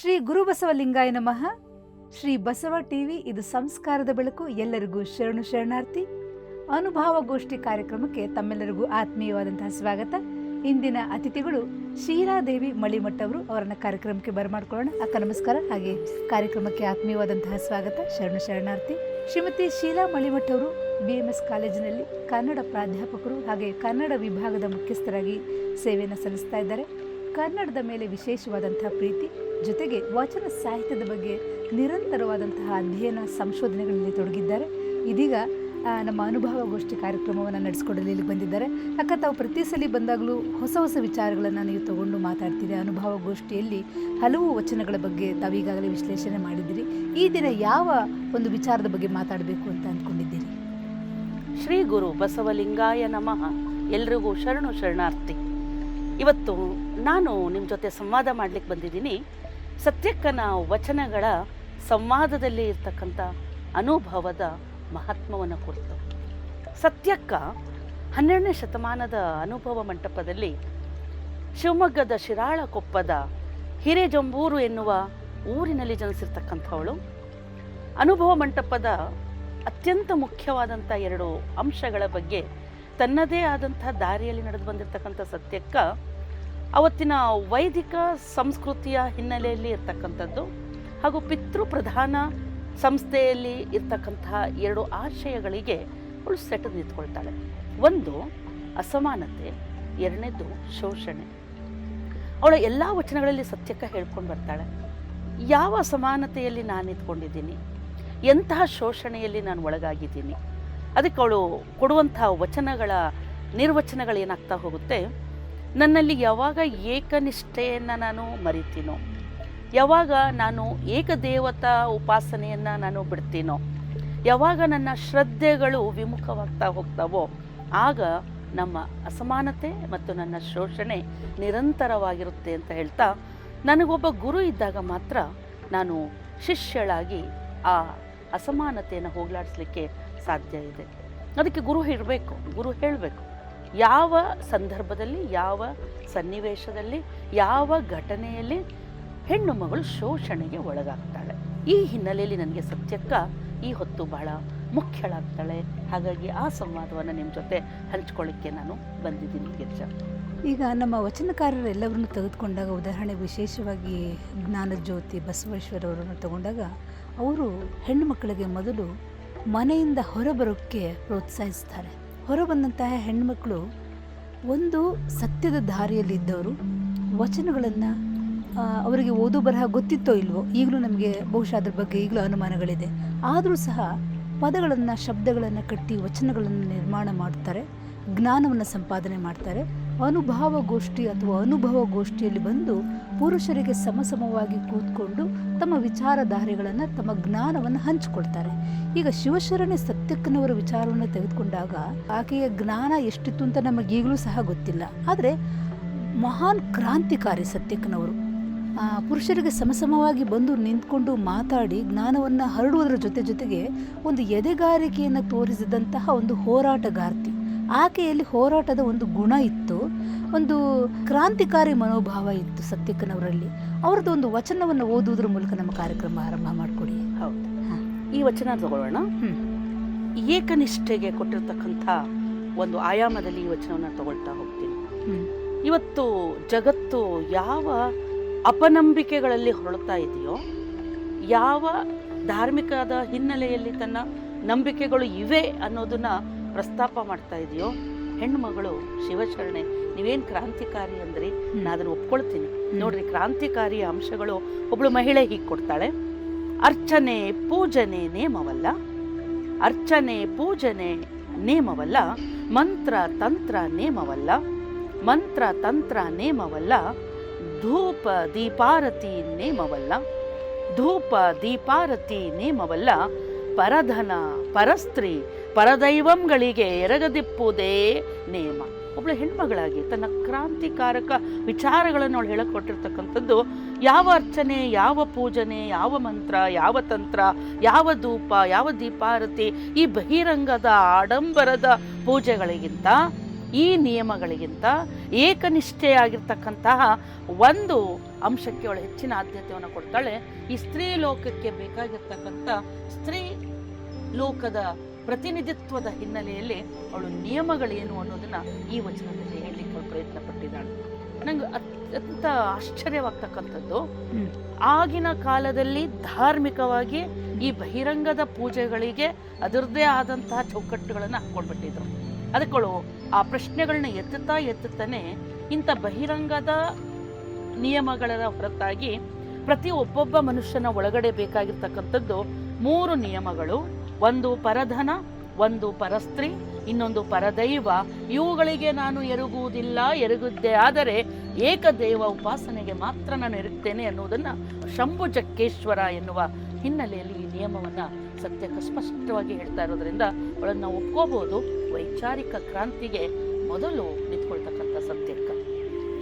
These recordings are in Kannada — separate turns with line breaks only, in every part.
ಶ್ರೀ ಗುರುಬಸವಲಿಂಗಾಯ ನಮಃ. ಶ್ರೀ ಬಸವ ಟಿವಿ, ಇದು ಸಂಸ್ಕಾರದ ಬೆಳಕು. ಎಲ್ಲರಿಗೂ ಶರಣು ಶರಣಾರ್ಥಿ. ಅನುಭವಗೋಷ್ಠಿ ಕಾರ್ಯಕ್ರಮಕ್ಕೆ ತಮ್ಮೆಲ್ಲರಿಗೂ ಆತ್ಮೀಯವಾದಂತಹ ಸ್ವಾಗತ. ಇಂದಿನ ಅತಿಥಿಗಳು ಶೀರಾದೇವಿ ಮಳಿಮಠ ಅವರು ಅವರನ್ನ ಕಾರ್ಯಕ್ರಮಕ್ಕೆ ಬರಮಾಡ್ಕೊಳ್ಳೋಣ. ಅಕ್ಕ, ನಮಸ್ಕಾರ. ಹಾಗೆ ಕಾರ್ಯಕ್ರಮಕ್ಕೆ ಆತ್ಮೀಯವಾದಂತಹ ಸ್ವಾಗತ. ಶರಣು ಶರಣಾರ್ಥಿ. ಶ್ರೀಮತಿ ಶೀಲಾ ಮಳಿಮಠ ಅವರು ಬಿ ಎಂ ಎಸ್ ಕಾಲೇಜಿನಲ್ಲಿ ಕನ್ನಡ ಪ್ರಾಧ್ಯಾಪಕರು ಹಾಗೆ ಕನ್ನಡ ವಿಭಾಗದ ಮುಖ್ಯಸ್ಥರಾಗಿ ಸೇವೆಯನ್ನು ಸಲ್ಲಿಸ್ತಾ ಇದ್ದಾರೆ. ಕನ್ನಡದ ಮೇಲೆ ವಿಶೇಷವಾದಂತಹ ಪ್ರೀತಿ ಜೊತೆಗೆ ವಚನ ಸಾಹಿತ್ಯದ ಬಗ್ಗೆ ನಿರಂತರವಾದಂತಹ ಅಧ್ಯಯನ ಸಂಶೋಧನೆಗಳಲ್ಲಿ ತೊಡಗಿದ್ದಾರೆ. ಇದೀಗ ನಮ್ಮ ಅನುಭವಗೋಷ್ಠಿ ಕಾರ್ಯಕ್ರಮವನ್ನು ನಡೆಸ್ಕೊಡಲು ಇಲ್ಲಿಗೆ ಬಂದಿದ್ದಾರೆ. ಅಕ್ಕ, ತಾವು ಪ್ರತಿ ಸಲ ಬಂದಾಗಲೂ ಹೊಸ ಹೊಸ ವಿಚಾರಗಳನ್ನು ನೀವು ತಗೊಂಡು ಮಾತಾಡ್ತೀರಿ. ಅನುಭವಗೋಷ್ಠಿಯಲ್ಲಿ ಹಲವು ವಚನಗಳ ಬಗ್ಗೆ ತಾವು ಈಗಾಗಲೇ ವಿಶ್ಲೇಷಣೆ ಮಾಡಿದ್ದೀರಿ. ಈ ದಿನ ಯಾವ ಒಂದು ವಿಚಾರದ ಬಗ್ಗೆ ಮಾತಾಡಬೇಕು ಅಂತ ಅಂದ್ಕೊಂಡಿದ್ದೀರಿ?
ಶ್ರೀ ಗುರು ಬಸವಲಿಂಗಾಯ ನಮಃ. ಎಲ್ರಿಗೂ ಶರಣು ಶರಣಾರ್ಥಿ. ಇವತ್ತು ನಾನು ನಿಮ್ಮ ಜೊತೆ ಸಂವಾದ ಮಾಡ್ಲಿಕ್ಕೆ ಬಂದಿದ್ದೀನಿ. ಸತ್ಯಕ್ಕನ ವಚನಗಳ ಸಂವಾದದಲ್ಲಿ ಇರ್ತಕ್ಕಂಥ ಅನುಭವದ ಮಹತ್ವವನ್ನು ಕುರಿತು ಸತ್ಯಕ್ಕ ಹನ್ನೆರಡನೇ ಶತಮಾನದ ಅನುಭವ ಮಂಟಪದಲ್ಲಿ ಶಿವಮೊಗ್ಗದ ಶಿರಾಳಕೊಪ್ಪದ ಹಿರೇಜಂಬೂರು ಎನ್ನುವ ಊರಿನಲ್ಲಿ ಜನಿಸಿರ್ತಕ್ಕಂಥವಳು. ಅನುಭವ ಮಂಟಪದ ಅತ್ಯಂತ ಮುಖ್ಯವಾದಂಥ ಎರಡು ಅಂಶಗಳ ಬಗ್ಗೆ ತನ್ನದೇ ಆದಂಥ ದಾರಿಯಲ್ಲಿ ನಡೆದು ಬಂದಿರತಕ್ಕಂಥ ಸತ್ಯಕ್ಕ ಅವತ್ತಿನ ವೈದಿಕ ಸಂಸ್ಕೃತಿಯ ಹಿನ್ನೆಲೆಯಲ್ಲಿ ಇರ್ತಕ್ಕಂಥದ್ದು ಹಾಗೂ ಪಿತೃ ಪ್ರಧಾನ ಸಂಸ್ಥೆಯಲ್ಲಿ ಇರ್ತಕ್ಕಂತಹ ಎರಡು ಆಶಯಗಳಿಗೆ ಅವಳು ಸೆಟ್ ನಿಂತ್ಕೊಳ್ತಾಳೆ. ಒಂದು, ಅಸಮಾನತೆ, ಎರಡನೇದು, ಶೋಷಣೆ. ಅವಳ ಎಲ್ಲ ವಚನಗಳಲ್ಲಿ ಸತ್ಯಕ್ಕೆ ಹೇಳ್ಕೊಂಡು ಬರ್ತಾಳೆ. ಯಾವ ಅಸಮಾನತೆಯಲ್ಲಿ ನಾನು ನಿಂತ್ಕೊಂಡಿದ್ದೀನಿ? ಎಂತಹ ಶೋಷಣೆಯಲ್ಲಿ ನಾನು ಒಳಗಾಗಿದ್ದೀನಿ? ಅದಕ್ಕೆ ಅವಳು ಕೊಡುವಂತಹ ವಚನಗಳ ನಿರ್ವಚನಗಳು ಏನಾಗ್ತಾ ಹೋಗುತ್ತೆ? ನನ್ನಲ್ಲಿ ಯಾವಾಗ ಏಕನಿಷ್ಠೆಯನ್ನು ನಾನು ಮರಿತೀನೋ, ಯಾವಾಗ ನಾನು ಏಕದೇವತಾ ಉಪಾಸನೆಯನ್ನು ನಾನು ಬಿಡ್ತೀನೋ, ಯಾವಾಗ ನನ್ನ ಶ್ರದ್ಧೆಗಳು ವಿಮುಖವಾಗ್ತಾ ಹೋಗ್ತಾವೋ, ಆಗ ನಮ್ಮ ಅಸಮಾನತೆ ಮತ್ತು ನನ್ನ ಶೋಷಣೆ ನಿರಂತರವಾಗಿರುತ್ತೆ ಅಂತ ಹೇಳ್ತಾ ನನಗೊಬ್ಬ ಗುರು ಇದ್ದಾಗ ಮಾತ್ರ ನಾನು ಶಿಷ್ಯಳಾಗಿ ಆ ಅಸಮಾನತೆಯನ್ನು ಹೋಗಲಾಡಿಸ್ಲಿಕ್ಕೆ ಸಾಧ್ಯ ಇದೆ. ಅದಕ್ಕೆ ಗುರು ಇರಬೇಕು, ಗುರು ಹೇಳಬೇಕು. ಯಾವ ಸಂದರ್ಭದಲ್ಲಿ, ಯಾವ ಸನ್ನಿವೇಶದಲ್ಲಿ, ಯಾವ ಘಟನೆಯಲ್ಲಿ ಹೆಣ್ಣು ಮಗಳು ಶೋಷಣೆಗೆ ಒಳಗಾಗ್ತಾಳೆ. ಈ ಹಿನ್ನೆಲೆಯಲ್ಲಿ ನನಗೆ ಸತ್ಯಕ್ಕ ಈ ಹೊತ್ತು ಬಹಳ ಮುಖ್ಯಳಾಗ್ತಾಳೆ. ಹಾಗಾಗಿ ಆ ಸಂವಾದವನ್ನು ನಿಮ್ಮ ಜೊತೆ ಹಂಚ್ಕೊಳ್ಳಿಕ್ಕೆ ನಾನು ಬಂದಿದ್ದೀನಿ ಗಿರ್ಜ
ಈಗ ನಮ್ಮ ವಚನಕಾರರೆಲ್ಲವರನ್ನು ತೆಗೆದುಕೊಂಡಾಗ, ಉದಾಹರಣೆ ವಿಶೇಷವಾಗಿ ಜ್ಞಾನಜ್ಯೋತಿ ಬಸವೇಶ್ವರವರನ್ನು ತಗೊಂಡಾಗ, ಅವರು ಹೆಣ್ಣು ಮಕ್ಕಳಿಗೆ ಮೊದಲು ಮನೆಯಿಂದ ಹೊರಬರೋಕ್ಕೆ ಪ್ರೋತ್ಸಾಹಿಸ್ತಾರೆ. ಹೊರಬಂದಂತಹ ಹೆಣ್ಣುಮಕ್ಕಳು ಒಂದು ಸತ್ಯದ ದಾರಿಯಲ್ಲಿದ್ದವರು ವಚನಗಳನ್ನು ಅವರಿಗೆ ಓದು ಬರಹ ಗೊತ್ತಿತ್ತೋ ಇಲ್ವೋ, ಈಗಲೂ ನಮಗೆ ಬಹುಶಃ ಅದ್ರ ಬಗ್ಗೆ ಈಗಲೂ ಅನುಮಾನಗಳಿದೆ. ಆದರೂ ಸಹ ಪದಗಳನ್ನು, ಶಬ್ದಗಳನ್ನು ಕಟ್ಟಿ ವಚನಗಳನ್ನು ನಿರ್ಮಾಣ ಮಾಡ್ತಾರೆ, ಜ್ಞಾನವನ್ನು ಸಂಪಾದನೆ ಮಾಡ್ತಾರೆ. ಅನುಭವ ಗೋಷ್ಠಿ ಅಥವಾ ಅನುಭವ ಗೋಷ್ಠಿಯಲ್ಲಿ ಬಂದು ಪುರುಷರಿಗೆ ಸಮಸಮವಾಗಿ ಕೂತ್ಕೊಂಡು ತಮ್ಮ ವಿಚಾರಧಾರೆಗಳನ್ನು ತಮ್ಮ ಜ್ಞಾನವನ್ನು ಹಂಚಿಕೊಳ್ತಾರೆ. ಈಗ ಶಿವಶರಣೆ ಸತ್ಯಕ್ಕನವರ ವಿಚಾರವನ್ನು ತೆಗೆದುಕೊಂಡಾಗ ಆಕೆಯ ಜ್ಞಾನ ಎಷ್ಟಿತ್ತು ಅಂತ ನಮಗೆ ಈಗಲೂ ಸಹ ಗೊತ್ತಿಲ್ಲ. ಆದರೆ ಮಹಾನ್ ಕ್ರಾಂತಿಕಾರಿ ಸತ್ಯಕ್ಕನವರು ಪುರುಷರಿಗೆ ಸಮಸಮವಾಗಿ ಬಂದು ನಿಂತ್ಕೊಂಡು ಮಾತಾಡಿ ಜ್ಞಾನವನ್ನು ಹರಡುವುದರ ಜೊತೆ ಜೊತೆಗೆ ಒಂದು ಎದೆಗಾರಿಕೆಯನ್ನು ತೋರಿಸಿದಂತಹ ಒಂದು ಹೋರಾಟಗಾರ್ತಿ. ಆಕೆಯಲ್ಲಿ ಹೋರಾಟದ ಒಂದು ಗುಣ ಇತ್ತು, ಒಂದು ಕ್ರಾಂತಿಕಾರಿ ಮನೋಭಾವ ಇತ್ತು ಸತ್ಯಕ್ಕನವರಲ್ಲಿ. ಅವರದ್ದು ಒಂದು ವಚನವನ್ನು ಓದುವುದರ ಮೂಲಕ ನಮ್ಮ ಕಾರ್ಯಕ್ರಮ ಆರಂಭ ಮಾಡಿಕೊಡಿ.
ಹೌದು. ಈ ವಚನ ತಗೊಳ್ಳೋಣ. ಏಕನಿಷ್ಠೆಗೆ ಕೊಟ್ಟಿರ್ತಕ್ಕಂಥ ಒಂದು ಆಯಾಮದಲ್ಲಿ ಈ ವಚನವನ್ನು ತಗೊಳ್ತಾ ಹೋಗ್ತೀನಿ. ಇವತ್ತು ಜಗತ್ತು ಯಾವ ಅಪನಂಬಿಕೆಗಳಲ್ಲಿ ಹೊರಳ್ತಾ ಇದೆಯೋ ಯಾವ ಧಾರ್ಮಿಕದ ಹಿನ್ನೆಲೆಯಲ್ಲಿ ತನ್ನ ನಂಬಿಕೆಗಳು ಇವೆ ಅನ್ನೋದನ್ನ ಪ್ರಸ್ತಾಪ ಮಾಡ್ತಾ ಇದೆಯೋ ಹೆಣ್ಮಗಳು ಶಿವಶರಣೆ ನೀವೇನು ಕ್ರಾಂತಿಕಾರಿ ಅಂದ್ರಿ? ನಾನು ಅದನ್ನು ಒಪ್ಕೊಳ್ತೀನಿ. ನೋಡ್ರಿ ಕ್ರಾಂತಿಕಾರಿ ಅಂಶಗಳು ಒಬ್ಳು ಮಹಿಳೆ ಹೀಗೆ ಕೊಡ್ತಾಳೆ. ಅರ್ಚನೆ ಪೂಜನೆ ನೇಮವಲ್ಲ. ಅರ್ಚನೆ ಪೂಜನೆ ನೇಮವಲ್ಲ. ಮಂತ್ರ ತಂತ್ರ ನೇಮವಲ್ಲ. ಮಂತ್ರ ತಂತ್ರ ನೇಮವಲ್ಲ. ಧೂಪ ದೀಪಾರತಿ ನೇಮವಲ್ಲ. ಧೂಪ ದೀಪಾರತಿ ನೇಮವಲ್ಲ. ಪರಧನ ಪರಸ್ತ್ರೀ ಪರದೈವಂಗಳಿಗೆ ಎರಗದಿಪ್ಪುವುದೇ ನೇಮ. ಒಬ್ಬಳು ಹೆಣ್ಮಗಳಾಗಿ ತನ್ನ ಕ್ರಾಂತಿಕಾರಕ ವಿಚಾರಗಳನ್ನು ಅವಳು ಹೇಳಕ್ಕೆ ಕೊಟ್ಟಿರ್ತಕ್ಕಂಥದ್ದು ಯಾವ ಅರ್ಚನೆ, ಯಾವ ಪೂಜನೆ, ಯಾವ ಮಂತ್ರ, ಯಾವ ತಂತ್ರ, ಯಾವ ಧೂಪ, ಯಾವ ದೀಪಾರತಿ, ಈ ಬಹಿರಂಗದ ಆಡಂಬರದ ಪೂಜೆಗಳಿಗಿಂತ, ಈ ನಿಯಮಗಳಿಗಿಂತ ಏಕನಿಷ್ಠೆಯಾಗಿರ್ತಕ್ಕಂತಹ ಒಂದು ಅಂಶಕ್ಕೆ ಅವಳು ಹೆಚ್ಚಿನ ಆದ್ಯತೆಯನ್ನು ಕೊಡ್ತಾಳೆ. ಈ ಸ್ತ್ರೀ ಲೋಕಕ್ಕೆ ಬೇಕಾಗಿರ್ತಕ್ಕಂಥ ಸ್ತ್ರೀ ಲೋಕದ ಪ್ರತಿನಿಧಿತ್ವದ ಹಿನ್ನೆಲೆಯಲ್ಲಿ ಅವಳು ನಿಯಮಗಳೇನು ಅನ್ನೋದನ್ನ ಈ ವಚನದಲ್ಲಿ ಹೇಳಲಿಕ್ಕೆ ಅವಳು ಪ್ರಯತ್ನ ಪಟ್ಟಿದ್ದಾಳೆ ನಂಗೆ ಅತ್ಯಂತ ಆಶ್ಚರ್ಯವಾಗ್ತಕ್ಕಂಥದ್ದು ಆಗಿನ ಕಾಲದಲ್ಲಿ ಧಾರ್ಮಿಕವಾಗಿ ಈ ಬಹಿರಂಗದ ಪೂಜೆಗಳಿಗೆ ಅದರದ್ದೇ ಆದಂತಹ ಚೌಕಟ್ಟುಗಳನ್ನು ಹಾಕೊಂಡ್ಬಿಟ್ಟಿದ್ರು ಅದಕ್ಕಳು ಆ ಪ್ರಶ್ನೆಗಳನ್ನ ಎತ್ತುತ್ತಾ ಎತ್ತುತ್ತಾನೆ ಇಂಥ ಬಹಿರಂಗದ ನಿಯಮಗಳ ಹೊರತಾಗಿ ಪ್ರತಿ ಒಬ್ಬೊಬ್ಬ ಮನುಷ್ಯನ ಒಳಗಡೆ ಬೇಕಾಗಿರ್ತಕ್ಕಂಥದ್ದು ಮೂರು ನಿಯಮಗಳು. ಒಂದು ಪರಧನ, ಒಂದು ಪರಸ್ತ್ರೀ, ಇನ್ನೊಂದು ಪರದೈವ. ಇವುಗಳಿಗೆ ನಾನು ಎರಗುವುದಿಲ್ಲ, ಎರಗುದ್ದೆ ಆದರೆ ಏಕದೇವ ಉಪಾಸನೆಗೆ ಮಾತ್ರ ನಾನು ಎರಗ್ತೇನೆ ಅನ್ನುವುದನ್ನು ಶಂಭು ಚಕ್ಕೇಶ್ವರ ಎನ್ನುವ ಹಿನ್ನೆಲೆಯಲ್ಲಿ ಈ ನಿಯಮವನ್ನು ಸತ್ಯಕ್ಕೆ ಸ್ಪಷ್ಟವಾಗಿ ಹೇಳ್ತಾ ಇರೋದ್ರಿಂದ ಅವಳನ್ನು ಒಪ್ಕೋಬಹುದು ವೈಚಾರಿಕ ಕ್ರಾಂತಿಗೆ ಮೊದಲು ನಿಂತ್ಕೊಳ್ತಕ್ಕಂಥ ಸತ್ಯಕ್ಕ.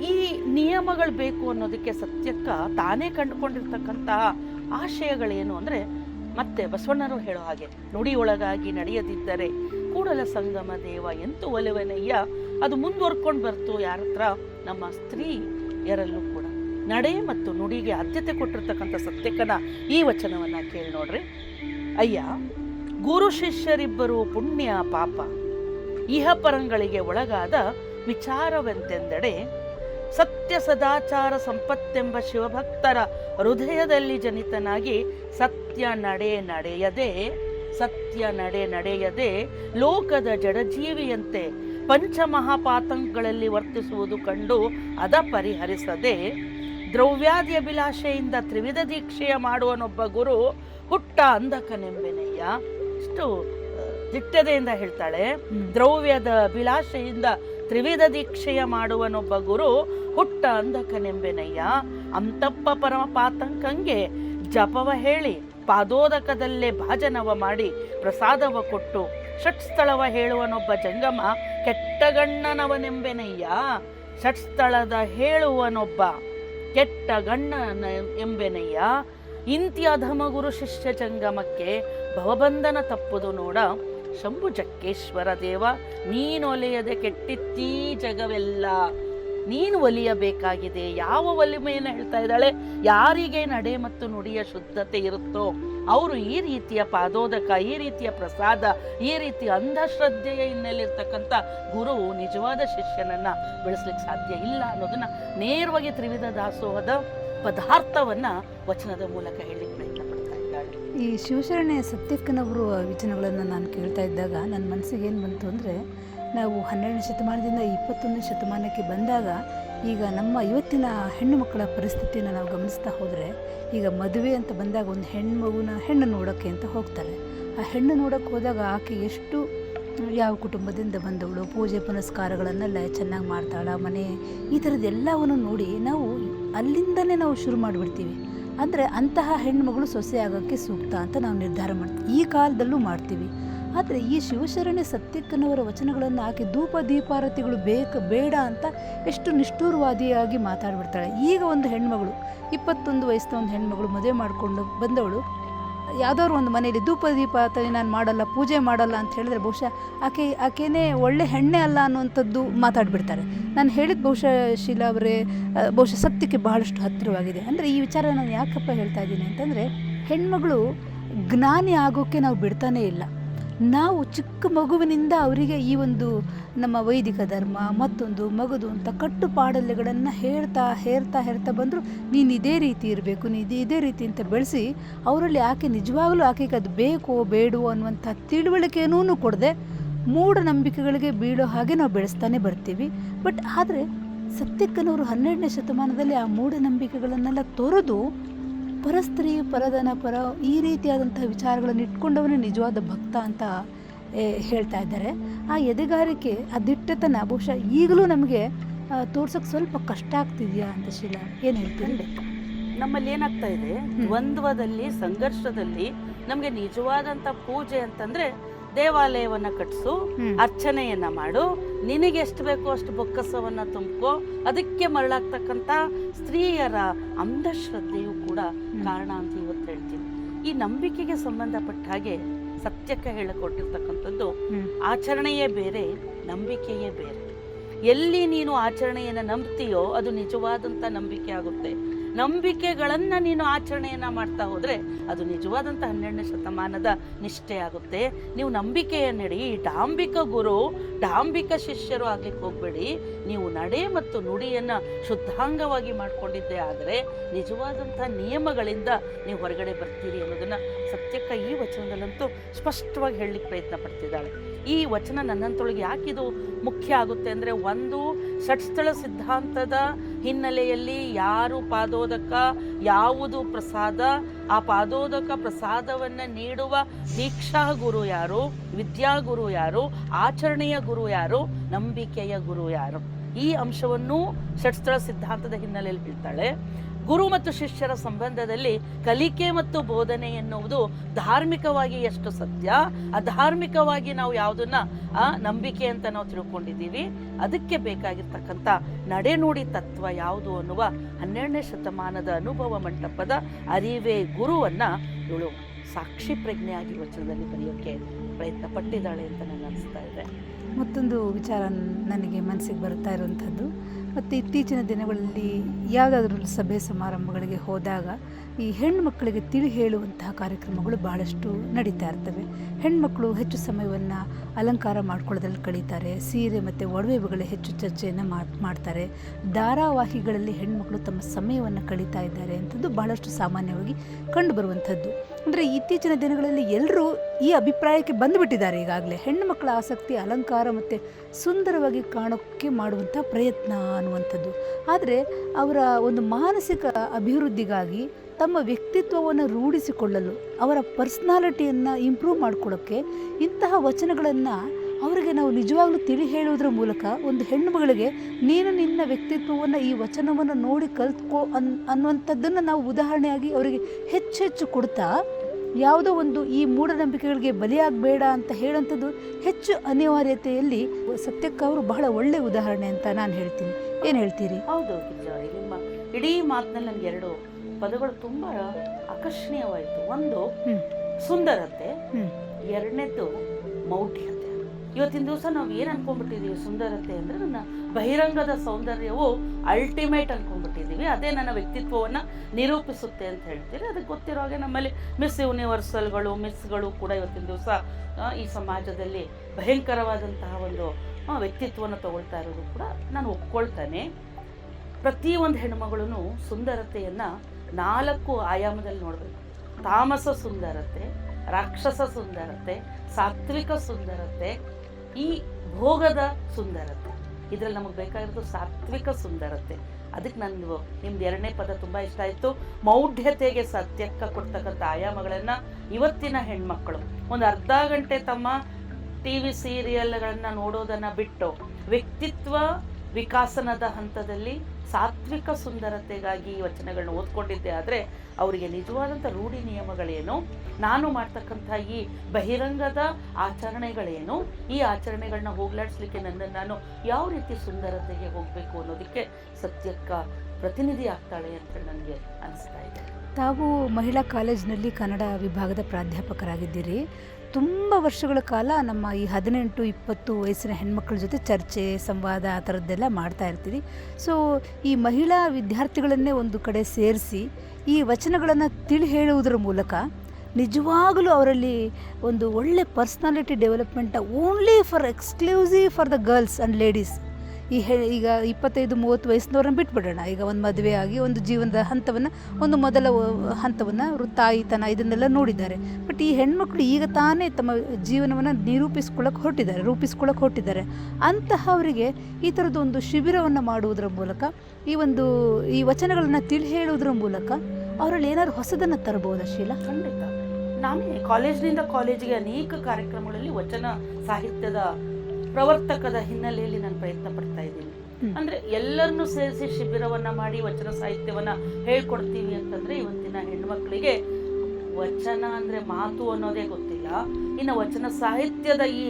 ಈ ನಿಯಮಗಳು ಬೇಕು ಅನ್ನೋದಕ್ಕೆ ಸತ್ಯಕ್ಕ ತಾನೇ ಕಂಡುಕೊಂಡಿರ್ತಕ್ಕಂತಹ ಆಶಯಗಳೇನು ಅಂದ್ರೆ ಮತ್ತೆ ಬಸವಣ್ಣರು ಹೇಳೋ ಹಾಗೆ ನುಡಿಯೊಳಗಾಗಿ ನಡೆಯದಿದ್ದರೆ ಕೂಡಲ ಸಂಗಮ ದೇವ ಎಂತು ಒಲವನಯ್ಯ. ಅದು ಮುಂದುವರ್ಕೊಂಡು ಬರ್ತು, ಯಾರ ಹತ್ರ? ನಮ್ಮ ಸ್ತ್ರೀಯರಲ್ಲೂ ಕೂಡ. ನಡೆ ಮತ್ತು ನುಡಿಗೆ ಆದ್ಯತೆ ಕೊಟ್ಟಿರ್ತಕ್ಕಂಥ ಸತ್ಯಕನ ಈ ವಚನವನ್ನ ಕೇಳಿ ನೋಡ್ರಿ. ಅಯ್ಯ, ಗುರು ಶಿಷ್ಯರಿಬ್ಬರು ಪುಣ್ಯ ಪಾಪ. ಇಹ ಪರಂಗಳಿಗೆ ಒಳಗಾದ ವಿಚಾರವೆಂತೆಂದೆಡೆ ಸತ್ಯ ಸದಾಚಾರ ಸಂಪತ್ತೆಂಬ ಶಿವಭಕ್ತರ ಹೃದಯದಲ್ಲಿ ಜನಿತನಾಗಿ ಸತ್ಯ ನಡೆ ನಡೆಯದೆ ಸತ್ಯ ನಡೆ ನಡೆಯದೆ ಲೋಕದ ಜಡಜೀವಿಯಂತೆ ಪಂಚಮಹಾಪಾತಂಗಳಲ್ಲಿ ವರ್ತಿಸುವುದು ಕಂಡು ಅದ ಪರಿಹರಿಸದೆ ದ್ರವ್ಯಾದಿ ಅಭಿಲಾಷೆಯಿಂದ ತ್ರಿವಿಧ ದೀಕ್ಷೆಯ ಮಾಡುವನೊಬ್ಬ ಗುರು ಹುಟ್ಟ ಅಂಧಕನೆಂಬೆನಯ್ಯ. ಇಷ್ಟು ದಿಟ್ಟದೆಯಿಂದ ಹೇಳ್ತಾಳೆ. ದ್ರವ್ಯದ ಅಭಿಲಾಷೆಯಿಂದ ತ್ರಿವಿಧ ದೀಕ್ಷೆಯ ಮಾಡುವನೊಬ್ಬ ಗುರು ಹುಟ್ಟ ಅಂಧಕನೆಂಬೆನಯ್ಯ. ಅಂತಪ್ಪ ಪರಮ ಪಾತಂಕಂಗೆ ಜಪವ ಹೇಳಿ, ಪಾದೋದಕದಲ್ಲೇ ಭಾಜನವ ಮಾಡಿ ಪ್ರಸಾದವ ಕೊಟ್ಟು ಷಟ್ಸ್ಥಳವ ಹೇಳುವನೊಬ್ಬ ಜಂಗಮ ಕೆಟ್ಟಗಣ್ಣನವನೆಂಬೆನಯ್ಯ. ಷಟ್ಸ್ಥಳದ ಹೇಳುವನೊಬ್ಬ ಕೆಟ್ಟ ಗಣ್ಣನ ಎಂಬೆನಯ್ಯ ಇಂತಿ ಅಧಮಗುರು ಶಿಷ್ಯ ಜಂಗಮಕ್ಕೆ ಭವಬಂಧನ ತಪ್ಪುದು ನೋಡ ಶಂಭು ಚಕ್ಕೇಶ್ವರ ದೇವ ನೀನೊಲೆಯದೆ ಕೆಟ್ಟಿತ್ತೀ ಜಗವೆಲ್ಲ. ನೀನು ಒಲಿಯಬೇಕಾಗಿದೆ, ಯಾವ ಒಲಿಮೆಯನ್ನು ಹೇಳ್ತಾ ಇದ್ದಾಳೆ? ಯಾರಿಗೆ ನಡೆ ಮತ್ತು ನುಡಿಯ ಶುದ್ಧತೆ ಇರುತ್ತೋ, ಅವರು ಈ ರೀತಿಯ ಪಾದೋದಕ, ಈ ರೀತಿಯ ಪ್ರಸಾದ, ಈ ರೀತಿಯ ಅಂಧಶ್ರದ್ಧೆಯ ಹಿನ್ನೆಲೆರ್ತಕ್ಕಂಥ ಗುರು ನಿಜವಾದ ಶಿಷ್ಯನನ್ನು ಬೆಳೆಸ್ಲಿಕ್ಕೆ ಸಾಧ್ಯ ಇಲ್ಲ ಅನ್ನೋದನ್ನ ನೇರವಾಗಿ ತ್ರಿವಿಧ ದಾಸೋಹದ ಪದಾರ್ಥವನ್ನು ವಚನದ ಮೂಲಕ ಹೇಳಿ
ಈ ಶಿವಶರಣೆ ಸತ್ಯಕ್ಕನವರು ವಿಚನಗಳನ್ನು ನಾನು ಕೇಳ್ತಾ ಇದ್ದಾಗ ನನ್ನ ಮನಸ್ಸಿಗೆ ಏನು ಬಂತು ಅಂದರೆ, ನಾವು ಹನ್ನೆರಡನೇ ಶತಮಾನದಿಂದ ಇಪ್ಪತ್ತೊಂದನೇ ಶತಮಾನಕ್ಕೆ ಬಂದಾಗ ಈಗ ನಮ್ಮ ಇವತ್ತಿನ ಹೆಣ್ಣು ಮಕ್ಕಳ ಪರಿಸ್ಥಿತಿಯನ್ನು ನಾವು ಗಮನಿಸ್ತಾ ಹೋದರೆ, ಈಗ ಮದುವೆ ಅಂತ ಬಂದಾಗ ಒಂದು ಹೆಣ್ಣು ಮಗುನ ಹೆಣ್ಣು ನೋಡೋಕ್ಕೆ ಅಂತ ಹೋಗ್ತಾರೆ. ಆ ಹೆಣ್ಣು ನೋಡೋಕ್ಕೆ ಹೋದಾಗ ಆಕೆ ಎಷ್ಟು ಯಾವ ಕುಟುಂಬದಿಂದ ಬಂದವಳು, ಪೂಜೆ ಪುನಸ್ಕಾರಗಳನ್ನೆಲ್ಲ ಚೆನ್ನಾಗಿ ಮಾಡ್ತಾಳ, ಮನೆ ಈ ಥರದ್ದೆಲ್ಲವನ್ನು ನೋಡಿ ನಾವು ಅಲ್ಲಿಂದನೇ ನಾವು ಶುರು ಮಾಡಿಬಿಡ್ತೀವಿ. ಅಂದರೆ ಅಂತಹ ಹೆಣ್ಮಗಳು ಸೊಸೆ ಆಗೋಕ್ಕೆ ಸೂಕ್ತ ಅಂತ ನಾವು ನಿರ್ಧಾರ ಮಾಡ್ತೀವಿ. ಈ ಕಾಲದಲ್ಲೂ ಮಾಡ್ತೀವಿ. ಆದರೆ ಈ ಶಿವಶರಣೆ ಸತ್ಯಕ್ಕನವರ ವಚನಗಳನ್ನು ಹಾಕಿ ಧೂಪ ದೀಪಾರತಿಗಳು ಬೇಕು, ಬೇಡ ಅಂತ ಎಷ್ಟು ನಿಷ್ಠೂರವಾದಿಯಾಗಿ ಮಾತಾಡ್ಬಿಡ್ತಾಳೆ. ಈಗ ಒಂದು ಹೆಣ್ಮಗಳು, ಇಪ್ಪತ್ತೊಂದು ವಯಸ್ಸಿನ ಒಂದು ಹೆಣ್ಮಗಳು ಮದುವೆ ಮಾಡಿಕೊಂಡು ಬಂದವಳು ಯಾವುದಾದ್ರು ಒಂದು ಮನೇಲಿ ಧೂಪ ದೀಪಾರತಿ ನಾನು ಮಾಡಲ್ಲ, ಪೂಜೆ ಮಾಡಲ್ಲ ಅಂತ ಹೇಳಿದ್ರೆ ಬಹುಶಃ ಆಕೆ, ಆಕೆನೇ ಒಳ್ಳೆ ಹೆಣ್ಣೆ ಅಲ್ಲ ಅನ್ನುವಂಥದ್ದು ಮಾತಾಡಿಬಿಡ್ತಾರೆ. ನಾನು ಹೇಳಿದ ಬಹುಶಃ ಶೀಲಾ ಅವರೇ ಬಹುಶಃ ಸತ್ಯಕ್ಕೆ ಬಹಳಷ್ಟು ಹತ್ತಿರವಾಗಿದೆ. ಅಂದರೆ ಈ ವಿಚಾರ ನಾನು ಯಾಕಪ್ಪ ಹೇಳ್ತಾ ಇದ್ದೀನಿ ಅಂತಂದರೆ, ಹೆಣ್ಮಗಳು ಜ್ಞಾನಿ ಆಗೋಕ್ಕೆ ನಾವು ಬಿಡ್ತಾನೇ ಇಲ್ಲ. ನಾವು ಚಿಕ್ಕ ಮಗುವಿನಿಂದ ಅವರಿಗೆ ಈ ಒಂದು ನಮ್ಮ ವೈದಿಕ ಧರ್ಮ ಮತ್ತೊಂದು ಮಗದು ಅಂತ ಕಟ್ಟುಪಾಡಲೆಗಳನ್ನು ಹೇಳ್ತಾ ಹೇರ್ತಾ ಹೇರ್ತಾ ಬಂದರು, ನೀನು ಇದೇ ರೀತಿ ಇರಬೇಕು, ನೀನು ಇದೇ ರೀತಿ ಅಂತ ಬೆಳೆಸಿ ಅವರಲ್ಲಿ ಆಕೆ ನಿಜವಾಗಲೂ ಆಕೆಗೆ ಅದು ಬೇಕೋ ಬೇಡವೋ ಅನ್ನುವಂಥ ತಿಳುವಳಿಕೆಯೂ ಕೊಡದೆ ಮೂಢನಂಬಿಕೆಗಳಿಗೆ ಬೀಳೋ ಹಾಗೆ ನಾವು ಬೆಳೆಸ್ತಾನೆ ಬರ್ತೀವಿ. ಬಟ್ ಆದರೆ ಸತ್ಯಕ್ಕನವರು ಹನ್ನೆರಡನೇ ಶತಮಾನದಲ್ಲಿ ಆ ಮೂಢನಂಬಿಕೆಗಳನ್ನೆಲ್ಲ ತೊರೆದು ಪರಸ್ತ್ರೀ ಪರದನ ಪರ ಈ ರೀತಿಯಾದಂಥ ವಿಚಾರಗಳನ್ನು ಇಟ್ಕೊಂಡವನೇ ನಿಜವಾದ ಭಕ್ತ ಅಂತ ಹೇಳ್ತಾ ಇದ್ದಾರೆ. ಆ ಎದೆಗಾರಿಕೆ ಆ ದಿಟ್ಟತನ ಬಹುಶಃ ಈಗಲೂ ನಮಗೆ ತೋರ್ಸೋಕ್ಕೆ ಸ್ವಲ್ಪ ಕಷ್ಟ ಆಗ್ತಿದೆಯಾ ಅಂತ ಶೀಲಾ ಏನು ಹೇಳ್ತೀರಿ?
ನಮ್ಮಲ್ಲಿ ಏನಾಗ್ತಾ ಇದೆ? ದ್ವಂದ್ವದಲ್ಲಿ ಸಂಘರ್ಷದಲ್ಲಿ ನಮಗೆ ನಿಜವಾದಂಥ ಪೂಜೆ ಅಂತಂದ್ರೆ ದೇವಾಲಯವನ್ನ ಕಟ್ಟಿಸು. ಅರ್ಚನೆಯನ್ನ ಮಾಡು ನಿನಗೆ ಎಷ್ಟು ಬೇಕೋ ಅಷ್ಟು ಬೊಕ್ಕಸವನ್ನು ತುಂಬ್ಕೋ ಅದಕ್ಕೆ ಮರಳಾಗ್ತಕ್ಕಂಥ ಸ್ತ್ರೀಯರ ಅಂಧಶ್ರದ್ಧೆಯು ಕೂಡ ಕಾರಣ ಅಂತ ಇವತ್ತು ಹೇಳ್ತೀನಿ. ಈ ನಂಬಿಕೆಗೆ ಸಂಬಂಧಪಟ್ಟ ಹಾಗೆ ಸತ್ಯಕ್ಕೆ ಹೇಳಿಕೊಟ್ಟಿರ್ತಕ್ಕಂಥದ್ದು. ಆಚರಣೆಯೇ ಬೇರೆ ನಂಬಿಕೆಯೇ ಬೇರೆ. ಎಲ್ಲಿ ನೀನು ಆಚರಣೆಯನ್ನು ನಂಬ್ತೀಯೋ ಅದು ನಿಜವಾದಂಥ ನಂಬಿಕೆ ಆಗುತ್ತೆ. ನಂಬಿಕೆಗಳನ್ನು ನೀನು ಆಚರಣೆಯನ್ನು ಮಾಡ್ತಾ ಹೋದರೆ ಅದು ನಿಜವಾದಂಥ ಹನ್ನೆರಡನೇ ಶತಮಾನದ ನಿಷ್ಠೆ ಆಗುತ್ತೆ. ನೀವು ನಂಬಿಕೆಯನ್ನಡಿ, ಈ ಡಾಂಬಿಕ ಗುರು ಡಾಂಬಿಕ ಶಿಷ್ಯರು ಆಗಲಿಕ್ಕೆ ಹೋಗಬೇಡಿ. ನೀವು ನಡೆ ಮತ್ತು ನುಡಿಯನ್ನು ಶುದ್ಧಾಂಗವಾಗಿ ಮಾಡಿಕೊಂಡಿದ್ದೇ ಆದರೆ ನಿಜವಾದಂಥ ನಿಯಮಗಳಿಂದ ನೀವು ಹೊರಗಡೆ ಬರ್ತೀರಿ ಅನ್ನೋದನ್ನು ಸತ್ಯಕ್ಕ ಈ ವಚನದಲ್ಲಂತೂ ಸ್ಪಷ್ಟವಾಗಿ ಹೇಳಲಿಕ್ಕೆ ಪ್ರಯತ್ನ ಪಡ್ತಿದ್ದಾಳೆ. ಈ ವಚನ ನನ್ನಂತೊಳಗೆ ಯಾಕಿದು ಮುಖ್ಯ ಆಗುತ್ತೆ ಅಂದರೆ ಒಂದು ಷಟ್ಸ್ಥಳ ಸಿದ್ಧಾಂತದ ಹಿನ್ನೆಲೆಯಲ್ಲಿ ಯಾರು ಪಾದೋದಕ, ಯಾವುದು ಪ್ರಸಾದ, ಆ ಪಾದೋದಕ ಪ್ರಸಾದವನ್ನು ನೀಡುವ ದೀಕ್ಷಾ ಗುರು ಯಾರು ವಿದ್ಯಾಗುರು ಯಾರು, ಆಚರಣೆಯ ಗುರು ಯಾರು, ನಂಬಿಕೆಯ ಗುರು ಯಾರು? ಈ ಅಂಶವನ್ನು ಷಟ್ಸ್ಥಳ ಸಿದ್ಧಾಂತದ ಹಿನ್ನೆಲೆಯಲ್ಲಿ ಹೇಳ್ತಾಳೆ. ಗುರು ಮತ್ತು ಶಿಷ್ಯರ ಸಂಬಂಧದಲ್ಲಿ ಕಲಿಕೆ ಮತ್ತು ಬೋಧನೆ ಎನ್ನುವುದು ಧಾರ್ಮಿಕವಾಗಿ ಎಷ್ಟು ಸತ್ಯ? ಅಧಾರ್ಮಿಕವಾಗಿ ನಾವು ಯಾವುದನ್ನ, ಆ, ನಂಬಿಕೆ ಅಂತ ನಾವು ತಿಳ್ಕೊಂಡಿದ್ದೀವಿ. ಅದಕ್ಕೆ ಬೇಕಾಗಿರ್ತಕ್ಕಂಥ ನಡೆನುಡಿ ತತ್ವ ಯಾವುದು ಅನ್ನುವ ಹನ್ನೆರಡನೇ ಶತಮಾನದ ಅನುಭವ ಮಂಟಪದ ಅರಿವೇ ಗುರುವನ್ನ ಇವಳು ಸಾಕ್ಷಿ ಪ್ರಜ್ಞೆಯಾಗಿ ವಚನದಲ್ಲಿ ಬರೆಯೋಕ್ಕೆ ಪ್ರಯತ್ನ ಪಟ್ಟಿದ್ದಾಳೆ ಅಂತ ನನಗೆ ಅನಿಸ್ತಾ ಇದೆ.
ಮತ್ತೊಂದು ವಿಚಾರ ನನಗೆ ಮನಸ್ಸಿಗೆ ಬರ್ತಾ ಇರುವಂಥದ್ದು. ಮತ್ತು ಇತ್ತೀಚಿನ ದಿನಗಳಲ್ಲಿ ಯಾವುದಾದ್ರೂ ಸಭೆ ಸಮಾರಂಭಗಳಿಗೆ ಹೋದಾಗ ಈ ಹೆಣ್ಣುಮಕ್ಕಳಿಗೆ ತಿಳಿ ಹೇಳುವಂತಹ ಕಾರ್ಯಕ್ರಮಗಳು ಬಹಳಷ್ಟು ನಡೀತಾ ಇರ್ತವೆ. ಹೆಣ್ಮಕ್ಳು ಹೆಚ್ಚು ಸಮಯವನ್ನು ಅಲಂಕಾರ ಮಾಡ್ಕೊಳ್ಳೋದ್ರಲ್ಲಿ ಕಳೀತಾರೆ. ಸೀರೆ ಮತ್ತು ಒಡವೆಗಳ ಹೆಚ್ಚು ಚರ್ಚೆಯನ್ನು ಮಾಡ್, ಮಾಡ್ತಾರೆ. ಧಾರಾವಾಹಿಗಳಲ್ಲಿ ಹೆಣ್ಮಕ್ಳು ತಮ್ಮ ಸಮಯವನ್ನು ಕಳೀತಾ ಇದ್ದಾರೆ ಅಂಥದ್ದು ಬಹಳಷ್ಟು ಸಾಮಾನ್ಯವಾಗಿ ಕಂಡುಬರುವಂಥದ್ದು. ಅಂದರೆ ಇತ್ತೀಚಿನ ದಿನಗಳಲ್ಲಿ ಎಲ್ಲರೂ ಈ ಅಭಿಪ್ರಾಯಕ್ಕೆ ಬಂದುಬಿಟ್ಟಿದ್ದಾರೆ ಈಗಾಗಲೇ. ಹೆಣ್ಣು ಮಕ್ಕಳ ಆಸಕ್ತಿ, ಅಲಂಕಾರ ಮತ್ತು ಸುಂದರವಾಗಿ ಕಾಣೋಕ್ಕೆ ಮಾಡುವಂಥ ಪ್ರಯತ್ನ ಅನ್ನುವಂಥದ್ದು. ಆದರೆ ಅವರ ಒಂದು ಮಾನಸಿಕ ಅಭಿವೃದ್ಧಿಗಾಗಿ ತಮ್ಮ ವ್ಯಕ್ತಿತ್ವವನ್ನು ರೂಢಿಸಿಕೊಳ್ಳಲು, ಅವರ ಪರ್ಸ್ನಾಲಿಟಿಯನ್ನು ಇಂಪ್ರೂವ್ ಮಾಡಿಕೊಳ್ಳೋಕ್ಕೆ ಇಂತಹ ವಚನಗಳನ್ನು ಅವರಿಗೆ ನಾವು ನಿಜವಾಗ್ಲೂ ತಿಳಿ ಹೇಳುವುದರ ಮೂಲಕ ಒಂದು ಹೆಣ್ಣು ಮಗಳಿಗೆ, ನೀನು ನಿನ್ನ ವ್ಯಕ್ತಿತ್ವವನ್ನು ಈ ವಚನವನ್ನು ನೋಡಿ ಕಲ್ತ್ಕೋ ಅನ್, ಅನ್ನುವಂಥದ್ದನ್ನು ನಾವು ಉದಾಹರಣೆಯಾಗಿ ಅವರಿಗೆ ಹೆಚ್ಚು ಹೆಚ್ಚು ಕೊಡ್ತಾ, ಯಾವುದೋ ಒಂದು ಈ ಮೂಢನಂಬಿಕೆಗಳಿಗೆ ಬಲಿಯಾಗಬೇಡ ಅಂತ ಹೇಳೋಂಥದ್ದು ಹೆಚ್ಚು ಅನಿವಾರ್ಯತೆಯಲ್ಲಿ ಸತ್ಯಕ್ಕೆ ಅವರು ಬಹಳ ಒಳ್ಳೆಯ ಉದಾಹರಣೆ ಅಂತ ನಾನು ಹೇಳ್ತೀನಿ. ಏನು ಹೇಳ್ತೀರಿ?
ಹೌದು ಇಡೀ ಮಾತಿನಲ್ಲಿ ನನಗೆ ಎರಡು ಪದಗಳು ತುಂಬಾ ಆಕರ್ಷಣೀಯವಾಯಿತು. ಒಂದು ಸುಂದರತೆ.
ಎರಡನೇದು
ಎರಡನೇದ್ದು ಮೌಢ್ಯತೆ. ಇವತ್ತಿನ ದಿವಸ ನಾವು ಏನು ಅನ್ಕೊಂಡ್ಬಿಟ್ಟಿದೀವಿ? ಸುಂದರತೆ ಅಂದ್ರೆ ನನ್ನ ಬಹಿರಂಗದ ಸೌಂದರ್ಯವು ಅಲ್ಟಿಮೇಟ್ ಅನ್ಕೊಂಡ್ಬಿಟ್ಟಿದೀವಿ. ಅದೇ ನನ್ನ ವ್ಯಕ್ತಿತ್ವವನ್ನು ನಿರೂಪಿಸುತ್ತೆ ಅಂತ ಹೇಳ್ತೀರಿ. ಅದಕ್ಕೆ ಗೊತ್ತಿರೋ ಹಾಗೆ ನಮ್ಮಲ್ಲಿ ಮಿಸ್ ಯೂನಿವರ್ಸಲ್ಗಳು ಮಿಸ್ಗಳು ಕೂಡ ಇವತ್ತಿನ ದಿವಸ ಈ ಸಮಾಜದಲ್ಲಿ ಭಯಂಕರವಾದಂತಹ ಒಂದು ವ್ಯಕ್ತಿತ್ವವನ್ನು ತಗೊಳ್ತಾ ಇರೋದು ಕೂಡ ನಾನು ಒಪ್ಕೊಳ್ತಾನೆ. ಪ್ರತಿಯೊಂದು ಹೆಣ್ಮಗಳೂ ಸುಂದರತೆಯನ್ನು ನಾಲ್ಕು ಆಯಾಮದಲ್ಲಿ ನೋಡಬೇಕು. ತಾಮಸ ಸುಂದರತೆ, ರಾಕ್ಷಸ ಸುಂದರತೆ, ಸಾತ್ವಿಕ ಸುಂದರತೆ, ಈ ಭೋಗದ ಸುಂದರತೆ. ಇದರಲ್ಲಿ ನಮಗೆ ಬೇಕಾಗಿರೋದು ಸಾತ್ವಿಕ ಸುಂದರತೆ. ಅದಕ್ಕೆ ನನಗೆ ನಿಮ್ದು ಎರಡನೇ ಪದ ತುಂಬ ಇಷ್ಟ ಆಯಿತು. ಮೌಢ್ಯತೆಗೆ ಸತ್ಯಕ್ಕೆ ಕೊಡ್ತಕ್ಕಂಥ ಆಯಾಮಗಳನ್ನು ಇವತ್ತಿನ ಹೆಣ್ಮಕ್ಕಳು ಒಂದು ಅರ್ಧ ಗಂಟೆ ತಮ್ಮ ಟಿ ವಿ ಸೀರಿಯಲ್ಗಳನ್ನು ನೋಡೋದನ್ನು ಬಿಟ್ಟು ವ್ಯಕ್ತಿತ್ವ ವಿಕಾಸನದ ಹಂತದಲ್ಲಿ ಸಾತ್ವಿಕ ಸುಂದರತೆಗಾಗಿ ಈ ವಚನಗಳನ್ನ ಓದ್ಕೊಂಡಿದ್ದೆ. ಆದರೆ ಅವರಿಗೆ ನಿಜವಾದಂಥ ರೂಢಿ ನಿಯಮಗಳೇನು? ನಾನು ಮಾಡ್ತಕ್ಕಂಥ ಈ ಬಹಿರಂಗದ ಆಚರಣೆಗಳೇನು? ಈ ಆಚರಣೆಗಳನ್ನ ಹೋಗ್ಲಾಡಿಸ್ಲಿಕ್ಕೆ ನನ್ನನ್ನು ನಾನು ಯಾವ ರೀತಿ ಸುಂದರತೆಗೆ ಹೋಗಬೇಕು ಅನ್ನೋದಕ್ಕೆ ಸತ್ಯಕ್ಕ ಪ್ರತಿನಿಧಿ ಆಗ್ತಾಳೆ ಅಂತ ನನಗೆ ಅನಿಸ್ತಾ ಇದೆ.
ತಾವು ಮಹಿಳಾ ಕಾಲೇಜಿನಲ್ಲಿ ಕನ್ನಡ ವಿಭಾಗದ ಪ್ರಾಧ್ಯಾಪಕರಾಗಿದ್ದೀರಿ. ತುಂಬ ವರ್ಷಗಳ ಕಾಲ ನಮ್ಮ ಈ ಹದಿನೆಂಟು, ಇಪ್ಪತ್ತು ವಯಸ್ಸಿನ ಹೆಣ್ಮಕ್ಳ ಜೊತೆ ಚರ್ಚೆ, ಸಂವಾದ ಆ ಥರದ್ದೆಲ್ಲ ಮಾಡ್ತಾ ಇರ್ತೀವಿ. ಸೊ ಈ ಮಹಿಳಾ ವಿದ್ಯಾರ್ಥಿಗಳನ್ನೇ ಒಂದು ಕಡೆ ಸೇರಿಸಿ ಈ ವಚನಗಳನ್ನು ತಿಳಿ ಹೇಳುವುದರ ಮೂಲಕ ನಿಜವಾಗಲೂ ಅವರಲ್ಲಿ ಒಂದು ಒಳ್ಳೆ personality development only for exclusive for the girls and ladies ಈ ಹೆ, ಈಗ ಇಪ್ಪತ್ತೈದು, ಮೂವತ್ತು ವಯಸ್ಸಿನವ್ರನ್ನ ಬಿಟ್ಬಿಡೋಣ. ಈಗ ಒಂದು ಮದುವೆ ಆಗಿ ಒಂದು ಜೀವನದ ಹಂತವನ್ನು, ಒಂದು ಮೊದಲ ಹಂತವನ್ನು ಅವರು ತಾಯಿತನ ಇದನ್ನೆಲ್ಲ ನೋಡಿದ್ದಾರೆ. ಬಟ್ ಈ ಹೆಣ್ಮಕ್ಳು ಈಗ ತಾನೇ ತಮ್ಮ ಜೀವನವನ್ನು ನಿರೂಪಿಸ್ಕೊಳ್ಳೋಕೆ ಹೊರಟಿದ್ದಾರೆ ರೂಪಿಸ್ಕೊಳ್ಳೋಕೆ ಹೊರಟಿದ್ದಾರೆ. ಅಂತಹವರಿಗೆ ಈ ಥರದ್ದು ಒಂದು ಶಿಬಿರವನ್ನು ಮಾಡುವುದರ ಮೂಲಕ, ಈ ಒಂದು, ಈ ವಚನಗಳನ್ನು ತಿಳಿ ಹೇಳುವುದರ ಮೂಲಕ ಅವರಲ್ಲಿ ಏನಾದ್ರು ಹೊಸದನ್ನು ತರಬಹುದಾ ಶೀಲಾ?
ಖಂಡಿತ. ನಾನೇ ಕಾಲೇಜಿನಿಂದ ಕಾಲೇಜಿಗೆ ಅನೇಕ ಕಾರ್ಯಕ್ರಮಗಳಲ್ಲಿ ವಚನ ಸಾಹಿತ್ಯದ ಪ್ರವರ್ತಕದ ಹಿನ್ನೆಲೆಯಲ್ಲಿ ನಾನು ಪ್ರಯತ್ನ ಪಡ್ತಾ ಇದ್ದೀನಿ. ಅಂದ್ರೆ ಎಲ್ಲರನ್ನೂ ಸೇರಿಸಿ ಶಿಬಿರವನ್ನ ಮಾಡಿ ವಚನ ಸಾಹಿತ್ಯವನ್ನ ಹೇಳ್ಕೊಡ್ತೀವಿ ಅಂತಂದ್ರೆ ಇವತ್ತಿನ ಹೆಣ್ಮಕ್ಳಿಗೆ ವಚನ ಅಂದ್ರೆ ಮಾತು ಅನ್ನೋದೇ ಗೊತ್ತಿಲ್ಲ. ಇನ್ನು ವಚನ ಸಾಹಿತ್ಯದ ಈ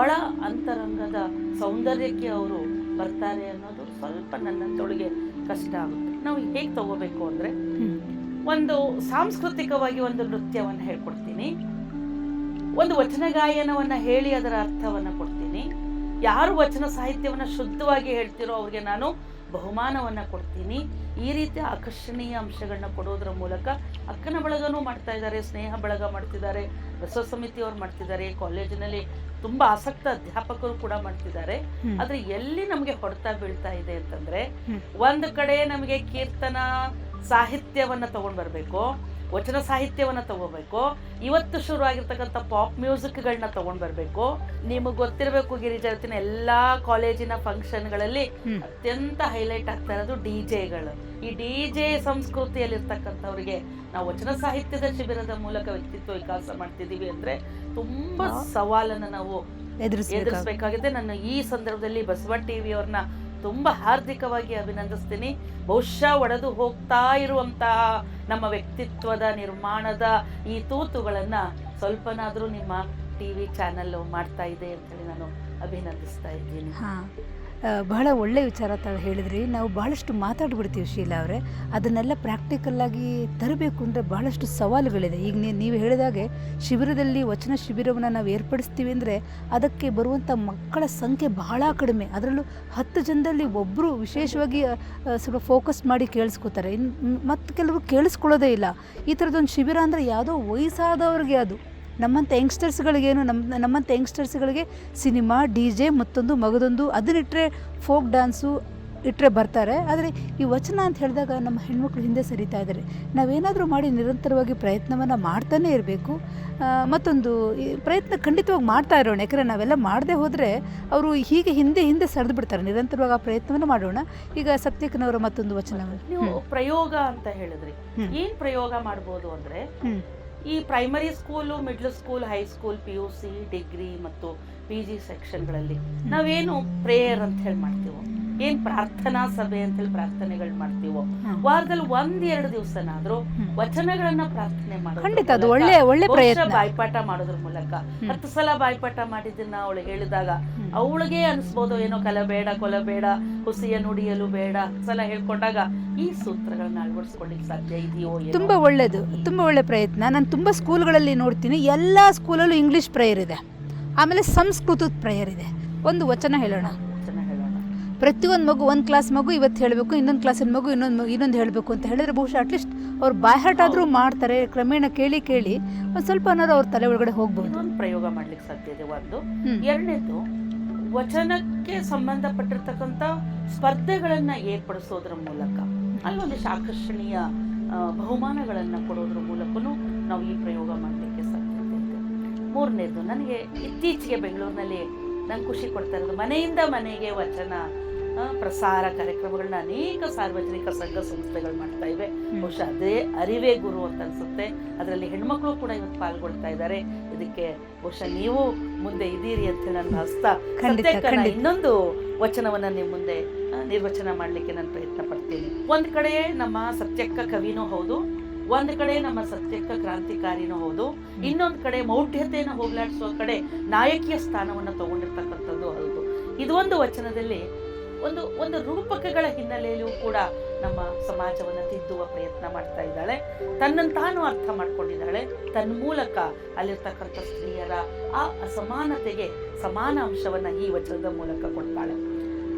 ಒಳ ಅಂತರಂಗದ ಸೌಂದರ್ಯಕ್ಕೆ ಅವರು ಬರ್ತಾರೆ ಅನ್ನೋದು ಸ್ವಲ್ಪ ನನ್ನ ತೊಳಿಗೆ ಕಷ್ಟ ಆಗುತ್ತೆ. ನಾವು ಹೇಗೆ ತಗೋಬೇಕು ಅಂದ್ರೆ ಒಂದು ಸಾಂಸ್ಕೃತಿಕವಾಗಿ ಒಂದು ನೃತ್ಯವನ್ನು ಹೇಳ್ಕೊಡ್ತೀನಿ. ಒಂದು ವಚನ ಗಾಯನವನ್ನ ಹೇಳಿ ಅದರ ಅರ್ಥವನ್ನ ಕೊಡ್ತೀನಿ. ಯಾರು ವಚನ ಸಾಹಿತ್ಯವನ್ನ ಶುದ್ಧವಾಗಿ ಹೇಳ್ತಿರೋ ಅವ್ರಿಗೆ ನಾನು ಬಹುಮಾನವನ್ನ ಕೊಡ್ತೀನಿ. ಈ ರೀತಿಯ ಆಕರ್ಷಣೀಯ ಅಂಶಗಳನ್ನ ಕೊಡೋದ್ರ ಮೂಲಕ ಅಕ್ಕನ ಬಳಗನೂ ಮಾಡ್ತಾ ಇದ್ದಾರೆ ಸ್ನೇಹ ಬಳಗ ಮಾಡ್ತಿದ್ದಾರೆ ಬಸವ ಸಮಿತಿಯವ್ರು ಮಾಡ್ತಿದ್ದಾರೆ ಕಾಲೇಜಿನಲ್ಲಿ ತುಂಬಾ ಆಸಕ್ತ ಅಧ್ಯಾಪಕರು ಕೂಡ ಮಾಡ್ತಿದ್ದಾರೆ. ಆದ್ರೆ ಎಲ್ಲಿ ನಮಗೆ ಹೊಡೆತ ಬೀಳ್ತಾ ಇದೆ ಅಂತಂದ್ರೆ ಒಂದ್ ಕಡೆ ನಮಗೆ ಕೀರ್ತನ ಸಾಹಿತ್ಯವನ್ನ ತಗೊಂಡ್ ಬರ್ಬೇಕು ವಚನ ಸಾಹಿತ್ಯವನ್ನು ತಗೋಬೇಕು. ಇವತ್ತು ಶುರು ಆಗಿರ್ತಕ್ಕಂಥ ಪಾಪ್ ಮ್ಯೂಸಿಕ್ಗಳನ್ನ ತಗೊಂಡ್ ಬರಬೇಕು. ನಿಮಗೆ ಗೊತ್ತಿರಬೇಕು ಗಿರಿಜಾತಿನ ಎಲ್ಲ ಕಾಲೇಜಿನ ಫಂಕ್ಷನ್ಗಳಲ್ಲಿ ಅತ್ಯಂತ ಹೈಲೈಟ್ ಆಗ್ತಾ ಇರೋದು ಡಿ ಜೆಗಳು. ಈ ಡಿ ಜೆ ಸಂಸ್ಕೃತಿಯಲ್ಲಿರ್ತಕ್ಕಂಥವ್ರಿಗೆ ನಾವು ವಚನ ಸಾಹಿತ್ಯದ ಶಿಬಿರದ ಮೂಲಕ ವ್ಯಕ್ತಿತ್ವ ವಿಕಾಸ ಮಾಡ್ತಿದ್ದೀವಿ ಅಂದ್ರೆ ತುಂಬಾ ಸವಾಲನ್ನು ನಾವು
ಎದುರಿಸ್ಬೇಕಾಗ
ಎದುರಿಸಬೇಕಾಗಿದೆ ನಾನು ಈ ಸಂದರ್ಭದಲ್ಲಿ ಬಸವ ಟಿವಿ ಅವ್ರನ್ನ ತುಂಬಾ ಹಾರ್ದಿಕವಾಗಿ ಅಭಿನಂದಿಸ್ತೀನಿ. ಬಹುಶಃ ಒಡೆದು ಹೋಗ್ತಾ ಇರುವಂತಹ ನಮ್ಮ ವ್ಯಕ್ತಿತ್ವದ ನಿರ್ಮಾಣದ ಈ ತೂತುಗಳನ್ನು ಸ್ವಲ್ಪನಾದರೂ ನಿಮ್ಮ ಟಿವಿ ಚಾನೆಲ್ ಮಾಡ್ತಾ ಇದೆ ಅಂತೇಳಿ ನಾನು ಅಭಿನಂದಿಸ್ತಾ ಇದ್ದೀನಿ.
ಬಹಳ ಒಳ್ಳೆಯ ವಿಚಾರ ತ ಹೇಳಿದ್ರಿ. ನಾವು ಬಹಳಷ್ಟು ಮಾತಾಡ್ಬಿಡ್ತೀವಿ ಶೀಲಾ ಅವರೇ. ಅದನ್ನೆಲ್ಲ ಪ್ರಾಕ್ಟಿಕಲ್ಲಾಗಿ ತರಬೇಕು ಅಂದರೆ ಬಹಳಷ್ಟು ಸವಾಲುಗಳಿದೆ. ಈಗ ನೀವು ಹೇಳಿದಾಗೆ ಶಿಬಿರದಲ್ಲಿ ವಚನ ಶಿಬಿರವನ್ನು ನಾವು ಏರ್ಪಡಿಸ್ತೀವಿ ಅಂದರೆ ಅದಕ್ಕೆ ಬರುವಂಥ ಮಕ್ಕಳ ಸಂಖ್ಯೆ ಬಹಳ ಕಡಿಮೆ. ಅದರಲ್ಲೂ ಹತ್ತು ಜನದಲ್ಲಿ ಒಬ್ಬರು ವಿಶೇಷವಾಗಿ ಸ್ವಲ್ಪ ಫೋಕಸ್ ಮಾಡಿ ಕೇಳಿಸ್ಕೋತಾರೆ. ಇನ್ನು ಮತ್ತು ಕೆಲವರು ಕೇಳಿಸ್ಕೊಳ್ಳೋದೇ ಇಲ್ಲ. ಈ ಥರದೊಂದು ಶಿಬಿರ ಅಂದರೆ ಯಾವುದೋ ವಯಸ್ಸಾದವ್ರಿಗೆ ಅದು. ನಮ್ಮಂಥ ಯಂಗ್ಸ್ಟರ್ಸ್ಗಳಿಗೇನು ನಮ್ಮ ನಮ್ಮಂಥ ಯಂಗ್ಸ್ಟರ್ಸ್ಗಳಿಗೆ ಸಿನಿಮಾ ಡಿ ಜೆ ಮತ್ತೊಂದು ಮಗದೊಂದು ಅದನ್ನಿಟ್ಟರೆ ಫೋಕ್ ಡ್ಯಾನ್ಸು ಇಟ್ಟರೆ ಬರ್ತಾರೆ. ಆದರೆ ಈ ವಚನ ಅಂತ ಹೇಳಿದಾಗ ನಮ್ಮ ಹೆಣ್ಮಕ್ಳು ಹಿಂದೆ ಸರಿತಾ ಇದ್ದಾರೆ. ನಾವೇನಾದರೂ ಮಾಡಿ ನಿರಂತರವಾಗಿ ಪ್ರಯತ್ನವನ್ನು ಮಾಡ್ತಾನೇ ಇರಬೇಕು. ಮತ್ತೊಂದು ಈ ಪ್ರಯತ್ನ ಖಂಡಿತವಾಗಿ ಮಾಡ್ತಾ ಇರೋಣ. ಯಾಕಂದರೆ ನಾವೆಲ್ಲ ಮಾಡದೆ ಹೋದರೆ ಅವರು ಹೀಗೆ ಹಿಂದೆ ಹಿಂದೆ ಸರಿದು ಬಿಡ್ತಾರೆ. ನಿರಂತರವಾಗಿ ಆ ಪ್ರಯತ್ನವನ್ನು ಮಾಡೋಣ. ಈಗ ಸತ್ಯಕ್ಕನವರ ಮತ್ತೊಂದು ವಚನ.
ನೀವು ಪ್ರಯೋಗ ಅಂತ ಹೇಳಿದ್ರಿ. ಏನು ಪ್ರಯೋಗ ಮಾಡ್ಬೋದು ಅಂದರೆ. ಈ primary school middle school high school P U C degree ಮತ್ತು ಪಿ ಜಿ ಸೆಕ್ಷನ್ಗಳಲ್ಲಿ ನಾವೇನು ಪ್ರೇಯರ್ ಅಂತ ಹೇಳಿ ಮಾಡ್ತೀವೋ ಏನು ಪ್ರಾರ್ಥನಾ ಸಭೆ ಅಂತ ಹೇಳಿ ಪ್ರಾರ್ಥನೆಗಳು ಮಾಡ್ತೀವೋ ವಾರದಲ್ಲಿ ಒಂದ್ ಎರಡು ದಿವಸನಾದ್ರೂ. ವಚನಗಳನ್ನ ಪ್ರಾರ್ಥನೆ ಮಾಡೋದು
ಖಂಡಿತ ಅದು
ಮೂಲಕ,
ಒಳ್ಳೆ ಒಳ್ಳೆ ಪ್ರಯತ್ನ.
ಬಾಯ್ಪಾಠ ಮಾಡೋದ್ರ ಮೂಲಕ. ಹತ್ತು ಸಲ ಬಾಯ್ಪಾಠ ಮಾಡಿದ್ದನ್ನ ಅವಳು ಹೇಳಿದಾಗ. ಅವಳಿಗೆ ಅನಿಸ್ಬೋದು ಏನೋ ಕೊಲ ಬೇಡ ಹುಸಿಯ ನುಡಿಯಲು ಬೇಡ ಸಲ ಹೇಳ್ಕೊಂಡಾಗ ಈ ಸೂತ್ರಗಳನ್ನ ಅಳವಡಿಸ್ಕೊಳ್ಳಿಕ್ ಸಾಧ್ಯ ಇದೆಯೋ
ತುಂಬಾ ಒಳ್ಳೇದು ತುಂಬ ಒಳ್ಳೆ ಪ್ರಯತ್ನ. ನಾನು ತುಂಬಾ ಸ್ಕೂಲ್ಗಳಲ್ಲಿ ನೋಡ್ತೀನಿ ಎಲ್ಲಾ ಸ್ಕೂಲಲ್ಲೂ ಇಂಗ್ಲಿಷ್ ಪ್ರೇಯರ್ ಇದೆ. ಆಮೇಲೆ ಸಂಸ್ಕೃತದ ಪ್ರೇಯರ್ ಇದೆ. ಒಂದು ವಚನ ಹೇಳೋಣ.
ವಚನ ಹೇಳೋಣ
ಪ್ರತಿಯೊಂದು ಮಗು ಒಂದು ಕ್ಲಾಸ್ ಮಗು ಇವತ್ತು ಹೇಳಬೇಕು ಇನ್ನೊಂದು ಕ್ಲಾಸಿನ ಮಗು ಇನ್ನೊಂದು ಮಗು ಇನ್ನೊಂದು ಹೇಳಬೇಕು ಅಂತ ಹೇಳಿದ್ರೆ ಬಹುಶಃ ಅಟ್ಲೀಸ್ಟ್ ಅವ್ರು ಬಾಯ್ಹಾಟ್ ಆದರೂ ಮಾಡ್ತಾರೆ ಕ್ರಮೇಣ ಕೇಳಿ ಕೇಳಿ ಒಂದು ಸ್ವಲ್ಪ ಅನ್ನೋದು ಅವ್ರ ತಲೆ ಒಳಗಡೆ ಹೋಗ್ಬೋದು.
ಒಂದು ಪ್ರಯೋಗ ಮಾಡ್ಲಿಕ್ಕೆ ಸಾಧ್ಯ ಇದೆ ಒಂದು. ಎರಡನೇದು ವಚನಕ್ಕೆ ಸಂಬಂಧಪಟ್ಟಿರ್ತಕ್ಕಂಥ ಸ್ಪರ್ಧೆಗಳನ್ನು ಏರ್ಪಡಿಸೋದ್ರ ಮೂಲಕ ಅಲ್ಲೊಂದಿಷ್ಟು ಆಕರ್ಷಣೀಯ ಬಹುಮಾನಗಳನ್ನು ಕೊಡೋದ್ರ ಮೂಲಕನೂ ನಾವು ಈ ಪ್ರಯೋಗ ಇದೆ ಮೂರನೇದು ನನಗೆ ಇತ್ತೀಚೆಗೆ ಬೆಂಗಳೂರಿನಲ್ಲಿ ನಂಗೆ ಖುಷಿ ಕೊಡ್ತಾ ಇರೋದು ಮನೆಯಿಂದ ಮನೆಗೆ ವಚನ ಪ್ರಸಾರ ಕಾರ್ಯಕ್ರಮಗಳನ್ನ ಅನೇಕ ಸಾರ್ವಜನಿಕ ಸಂಘ ಸಂಸ್ಥೆಗಳು ಮಾಡ್ತಾ ಇವೆ. ಬಹುಶಃ ಅದೇ ಅರಿವೇ ಗುರು ಅಂತ ಅನ್ಸುತ್ತೆ. ಅದರಲ್ಲಿ ಹೆಣ್ಮಕ್ಳು ಕೂಡ ಇವತ್ತು ಪಾಲ್ಗೊಳ್ತಾ ಇದ್ದಾರೆ. ಇದಕ್ಕೆ ಬಹುಶಃ ನೀವು ಮುಂದೆ ಇದ್ದೀರಿ ಅಂತ ಹೇಳಿ ನಾನು ಭಾವಿಸ್ತಾ
ಖಂಡಿತ, ಖಂಡಿತ.
ಇನ್ನೊಂದು ವಚನವನ್ನ ನಿಮ್ಮ ಮುಂದೆ ನಿರ್ವಚನ ಮಾಡಲಿಕ್ಕೆ ನಾನು ಪ್ರಯತ್ನ ಪಡ್ತೀನಿ. ಒಂದ್ ಕಡೆ ನಮ್ಮ ಸತ್ಯಕ್ಕ ಕವಿನೂ ಹೌದು ಒಂದ್ ಕಡೆ ನಮ್ಮ ಸತ್ಯಕ್ಕ ಕ್ರಾಂತಿಕಾರಿನೂ ಹೌದು ಇನ್ನೊಂದ್ ಕಡೆ ಮೌಢ್ಯತೆಯನ್ನು ಹೋಗ್ಲಾಡಿಸುವ ಕಡೆ ನಾಯಕಿಯ ಸ್ಥಾನವನ್ನು ತಗೊಂಡಿರ್ತಕ್ಕಂಥದ್ದು ಹೌದು. ಇದೊಂದು ವಚನದಲ್ಲಿ ಒಂದು ಒಂದು ರೂಪಕಗಳ ಹಿನ್ನೆಲೆಯಲ್ಲೂ ಕೂಡ ನಮ್ಮ ಸಮಾಜವನ್ನು ತಿದ್ದುವ ಪ್ರಯತ್ನ ಮಾಡ್ತಾ ಇದ್ದಾಳೆ. ತನ್ನನ್ನು ತಾನು ಅರ್ಥ ಮಾಡ್ಕೊಂಡಿದ್ದಾಳೆ. ತನ್ನ ಮೂಲಕ ಅಲ್ಲಿರ್ತಕ್ಕಂಥ ಸ್ತ್ರೀಯರ ಆ ಅಸಮಾನತೆಗೆ ಸಮಾನ ಅಂಶವನ್ನು ಈ ವಚನದ ಮೂಲಕ ಕೊಡ್ತಾಳೆ.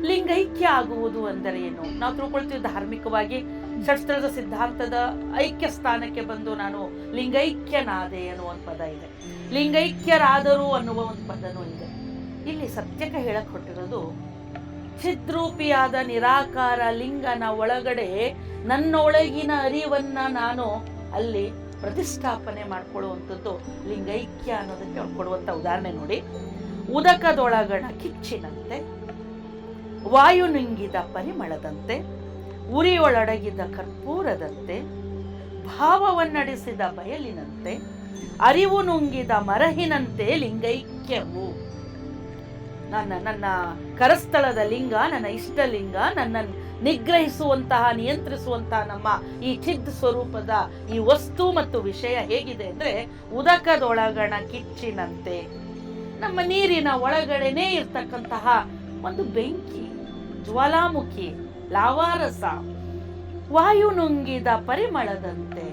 ಲಿಂಗೈಕ್ಯ ಆಗುವುದು ಅಂದರೆ ಏನು? ನಾವು ತಿಳ್ಕೊಳ್ತೀವಿ ಧಾರ್ಮಿಕವಾಗಿ ಷಟ್ಸ್ಥಳದ ಸಿದ್ಧಾಂತದ ಐಕ್ಯ ಸ್ಥಾನಕ್ಕೆ ಬಂದು ನಾನು ಲಿಂಗೈಕ್ಯನಾದೆ ಅನ್ನುವ ಒಂದು ಪದ ಇದೆ. ಲಿಂಗೈಕ್ಯರಾದರು ಅನ್ನುವ ಒಂದು ಪದನೂ ಇದೆ. ಇಲ್ಲಿ ಸತ್ಯಕ್ಕೆ ಹೇಳಕ್ ಹೊಟ್ಟಿರೋದು ಚಿದ್ರೂಪಿಯಾದ ನಿರಾಕಾರ ಲಿಂಗನ ಒಳಗಡೆ ನನ್ನೊಳಗಿನ ಅರಿವನ್ನ ನಾನು ಅಲ್ಲಿ ಪ್ರತಿಷ್ಠಾಪನೆ ಮಾಡ್ಕೊಳ್ಳುವಂಥದ್ದು ಲಿಂಗೈಕ್ಯ ಅನ್ನೋದಕ್ಕೆ ಕೊಡುವಂಥ ಕೊಡುವಂತ ಉದಾಹರಣೆ ನೋಡಿ. ಉದಕದೊಳಗಣ ಕಿಚ್ಚಿನಂತೆ ವಾಯು ನುಂಗಿದ ಪರಿಮಳದಂತೆ ಉರಿಯೊಳಡಗಿದ ಕರ್ಪೂರದಂತೆ, ಭಾವವನ್ನಡಿಸಿದ ಬಯಲಿನಂತೆ, ಅರಿವು ನುಂಗಿದ ಮರಹಿನಂತೆ ಲಿಂಗೈಕ್ಯವು. ನನ್ನ ನನ್ನ ಕರಸ್ಥಳದ ಲಿಂಗ, ನನ್ನ ಇಷ್ಟಲಿಂಗ ನನ್ನ ನಿಗ್ರಹಿಸುವಂತಹ, ನಿಯಂತ್ರಿಸುವಂತಹ ನಮ್ಮ ಈ ಚಿದ್ ಸ್ವರೂಪದ ಈ ವಸ್ತು ಮತ್ತು ವಿಷಯ ಹೇಗಿದೆ ಅಂದ್ರೆ ಉದಕದೊಳಗಣ ಕಿಚ್ಚಿನಂತೆ. ನಮ್ಮ ನೀರಿನ ಒಳಗಡೆನೇ ಇರ್ತಕ್ಕಂತಹ ಒಂದು ಬೆಂಕಿ, ಜ್ವಾಲಾಮುಖಿ ಲಾವಾರಸ. ವಾಯು ನುಂಗಿದ ಪರಿಮಳದಂತೆ.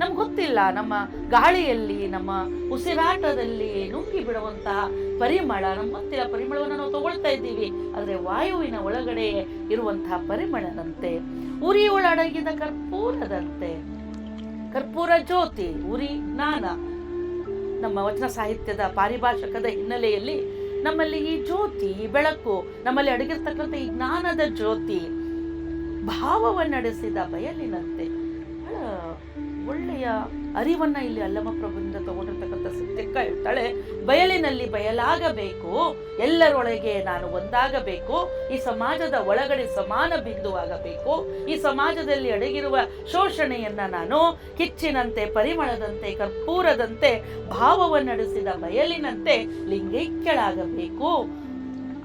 ನಮ್ಗೆ ಗೊತ್ತಿಲ್ಲ, ನಮ್ಮ ಗಾಳಿಯಲ್ಲಿ, ನಮ್ಮ ಉಸಿರಾಟದಲ್ಲಿ ನುಂಗಿ ಬಿಡುವಂತಹ ಪರಿಮಳ, ನಮ್ಗೆ ಗೊತ್ತಿಲ್ಲ, ಪರಿಮಳವನ್ನು ನಾವು ತಗೊಳ್ತಾ ಇದ್ದೀವಿ. ಆದರೆ ವಾಯುವಿನ ಒಳಗಡೆ ಇರುವಂತಹ ಪರಿಮಳದಂತೆ ಉರಿಯೊಳಡಗಿದ ಕರ್ಪೂರದಂತೆ. ಕರ್ಪೂರ ಜ್ಯೋತಿ, ಉರಿ ಜ್ಞಾನ. ನಮ್ಮ ವಚನ ಸಾಹಿತ್ಯದ ಪಾರಿಭಾಷಕದ ಹಿನ್ನೆಲೆಯಲ್ಲಿ ನಮ್ಮಲ್ಲಿ ಈ ಜ್ಯೋತಿ ಈ ಬೆಳಕು, ನಮ್ಮಲ್ಲಿ ಅಡಗಿರ್ತಕ್ಕಂಥ ಈ ಜ್ಞಾನದ ಜ್ಯೋತಿ ಭಾವವನ್ನಡೆಸಿದ ಬಯಲಿನಂತೆ. ಬಹಳ ಒಳ್ಳೆಯ ಅರಿವನ್ನು ಇಲ್ಲಿ ಅಲ್ಲಮ ಪ್ರಭುವಿಂದ ತಗೊಂಡಿರ್ತಕ್ಕಂಥ ಸತ್ಯಕ್ಕ ಹೇಳ್ತಾಳೆ ಬಯಲಿನಲ್ಲಿ ಬಯಲಾಗಬೇಕು. ಎಲ್ಲರೊಳಗೆ ನಾನು ಒಂದಾಗಬೇಕು. ಈ ಸಮಾಜದ ಒಳಗಡೆ ಸಮಾನ ಬಿಂದುವಾಗಬೇಕು ಈ ಸಮಾಜದಲ್ಲಿ ಅಡಗಿರುವ ಶೋಷಣೆಯನ್ನ ನಾನು ಕಿಚ್ಚಿನಂತೆ, ಪರಿಮಳದಂತೆ, ಕರ್ಪೂರದಂತೆ ಭಾವವನ್ನಡಿಸಿದ ಬಯಲಿನಂತೆ ಲಿಂಗೈಕ್ಯಳಾಗಬೇಕು.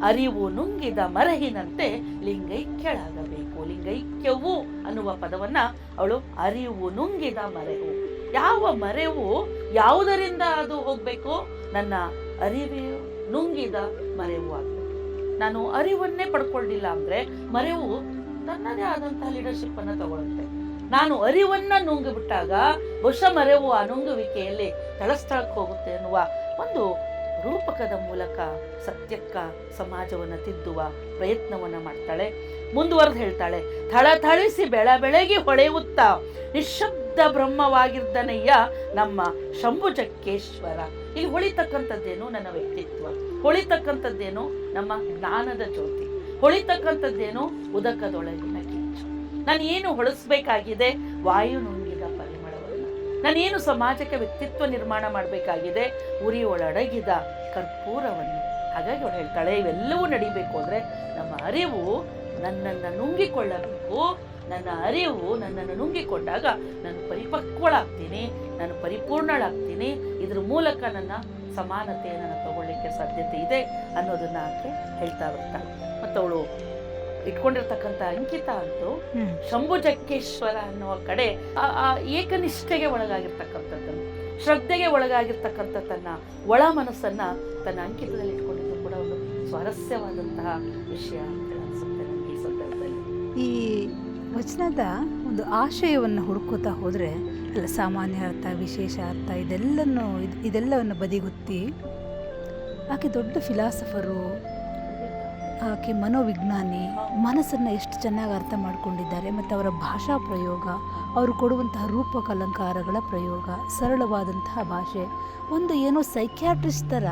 ಅರಿವು ನುಂಗಿದ ಮರಹಿನಂತೆ ಲಿಂಗೈಕ್ಯಳಾಗಬೇಕು. ಲಿಂಗೈಕ್ಯವು ಅನ್ನುವ ಪದವನ್ನ ಅವಳು ಅರಿವು ನುಂಗಿದ ಮರೆವು. ಯಾವ ಮರೆವು, ಯಾವುದರಿಂದ ಅದು ಹೋಗ್ಬೇಕು? ನನ್ನ ಅರಿವು ನುಂಗಿದ ಮರೆವು ಆಗ್ಬೇಕು. ನಾನು ಅರಿವನ್ನೇ ಪಡ್ಕೊಳ್ಳಿಲ್ಲ ಅಂದ್ರೆ ಮರೆವು ತನ್ನದೇ ಆದಂತಹ ಲೀಡರ್ಶಿಪ್ ಅನ್ನ ತಗೊಳುತ್ತೆ ನಾನು ಅರಿವನ್ನ ನುಂಗಿಬಿಟ್ಟಾಗ ಬಹುಶಃ ಮರೆವು ಆ ನುಂಗುವಿಕೆಯಲ್ಲಿ ತಳಸ್ಥಳಕ್ಕೆ ಹೋಗುತ್ತೆ ಅನ್ನುವ ಒಂದು ರೂಪಕದ ಮೂಲಕ ಸತ್ಯಕ್ಕ ಸಮಾಜವನ್ನು ತಿದ್ದುವ ಪ್ರಯತ್ನವನ್ನ ಮಾಡ್ತಾಳೆ. ಮುಂದುವರೆದು ಹೇಳ್ತಾಳೆ. ಥಳಥಳಿಸಿ ಬೆಳ ಬೆಳಗಿ ಹೊಳೆಯುತ್ತಾ ನಿಶಬ್ದ ಬ್ರಹ್ಮವಾಗಿರ್ದನಯ್ಯ ನಮ್ಮ ಶಂಭುಜಕ್ಕೇಶ್ವರ ಇಲ್ಲಿ ಹೊಳಿತಕ್ಕಂಥದ್ದೇನು ನನ್ನ ವ್ಯಕ್ತಿತ್ವ? ಹೊಳಿತಕ್ಕಂಥದ್ದೇನು ನಮ್ಮ ಜ್ಞಾನದ ಜ್ಯೋತಿ? ಹೊಳಿತಕ್ಕಂಥದ್ದೇನು ಉದಕದೊಳಗಿನ ಕಿಚ್ಚು? ನಾನು ಏನು ಹೊಳಿಸ್ಬೇಕಾಗಿದೆ? ವಾಯು ನುಂಗಿದ ಪರಿಮಳವನ್ನು. ನಾನೇನು ಸಮಾಜಕ್ಕೆ ವ್ಯಕ್ತಿತ್ವ ನಿರ್ಮಾಣ ಮಾಡಬೇಕಾಗಿದೆ? ಒಳಡಗಿದ ಕರ್ಪೂರವನ್ನು. ಹಾಗಾಗಿ ಅವಳು ಹೇಳ್ತಾಳೆ, ಇವೆಲ್ಲವೂ ನಡಿಬೇಕು ಅಂದರೆ ನಮ್ಮ ಅರಿವು ನನ್ನನ್ನು ನುಂಗಿಕೊಳ್ಳಬೇಕು. ನನ್ನ ಅರಿವು ನನ್ನನ್ನು ನುಂಗಿಕೊಂಡಾಗ ನಾನು ಪರಿಪಕ್ವಳಾಗ್ತೀನಿ ನಾನು ಪರಿಪೂರ್ಣಳಾಗ್ತೀನಿ. ಇದ್ರ ಮೂಲಕ ನನ್ನ ಸಮಾನತೆಯನ್ನು ನಾನು ತಗೊಳ್ಳಿಕ್ಕೆ ಸಾಧ್ಯತೆ ಇದೆ ಅನ್ನೋದನ್ನ ಆಕೆ ಹೇಳ್ತಾ ಬರ್ತಾಳೆ ಮತ್ತು ಅವಳು ಇಟ್ಕೊಂಡಿರ್ತಕ್ಕಂಥ ಅಂಕಿತ ಅಂತೂ
ಶಂಭು
ಶಂಭುಜಕ್ಕೇಶ್ವರ ಅನ್ನುವ ಕಡೆ ಆ ಆ ಏಕನಿಷ್ಠೆಗೆ ಒಳಗಾಗಿರ್ತಕ್ಕಂಥದ್ದನ್ನು ಶ್ರದ್ಧೆಗೆ ಒಳಗಾಗಿರ್ತಕ್ಕಂಥ ತನ್ನ ಒಳ ಮನಸ್ಸನ್ನ ತನ್ನ ಅಂಕಿತದಲ್ಲಿ ಇಟ್ಕೊಂಡಿದ್ದು ಕೂಡ ಒಂದು ಸ್ವಾರಸ್ಯವಾದಂತಹ ವಿಷಯ. ಈ
ವಚನದ ಒಂದು ಆಶಯವನ್ನು ಹುಡುಕೋತಾ ಹೋದರೆ ಅಲ್ಲ ಸಾಮಾನ್ಯ ಅರ್ಥ, ವಿಶೇಷ ಅರ್ಥ ಇದೆಲ್ಲನ್ನು ಇದು, ಇದೆಲ್ಲವನ್ನು ಬದಿಗುತ್ತಿ, ಆಕೆ ದೊಡ್ಡ ಫಿಲಾಸಫರು, ಆಕೆ ಮನೋವಿಜ್ಞಾನಿ, ಮನಸ್ಸನ್ನು ಎಷ್ಟು ಚೆನ್ನಾಗಿ ಅರ್ಥ ಮಾಡ್ಕೊಂಡಿದ್ದಾರೆ, ಮತ್ತು ಅವರ ಭಾಷಾ ಪ್ರಯೋಗ ಅವರು ಕೊಡುವಂತಹ ರೂಪಕಲಂಕಾರಗಳ ಪ್ರಯೋಗ, ಸರಳವಾದಂತಹ ಭಾಷೆ, ಒಂದು ಏನೋ ಸೈಕ್ಯಾಟ್ರಿಸ್ಟ್ ಥರ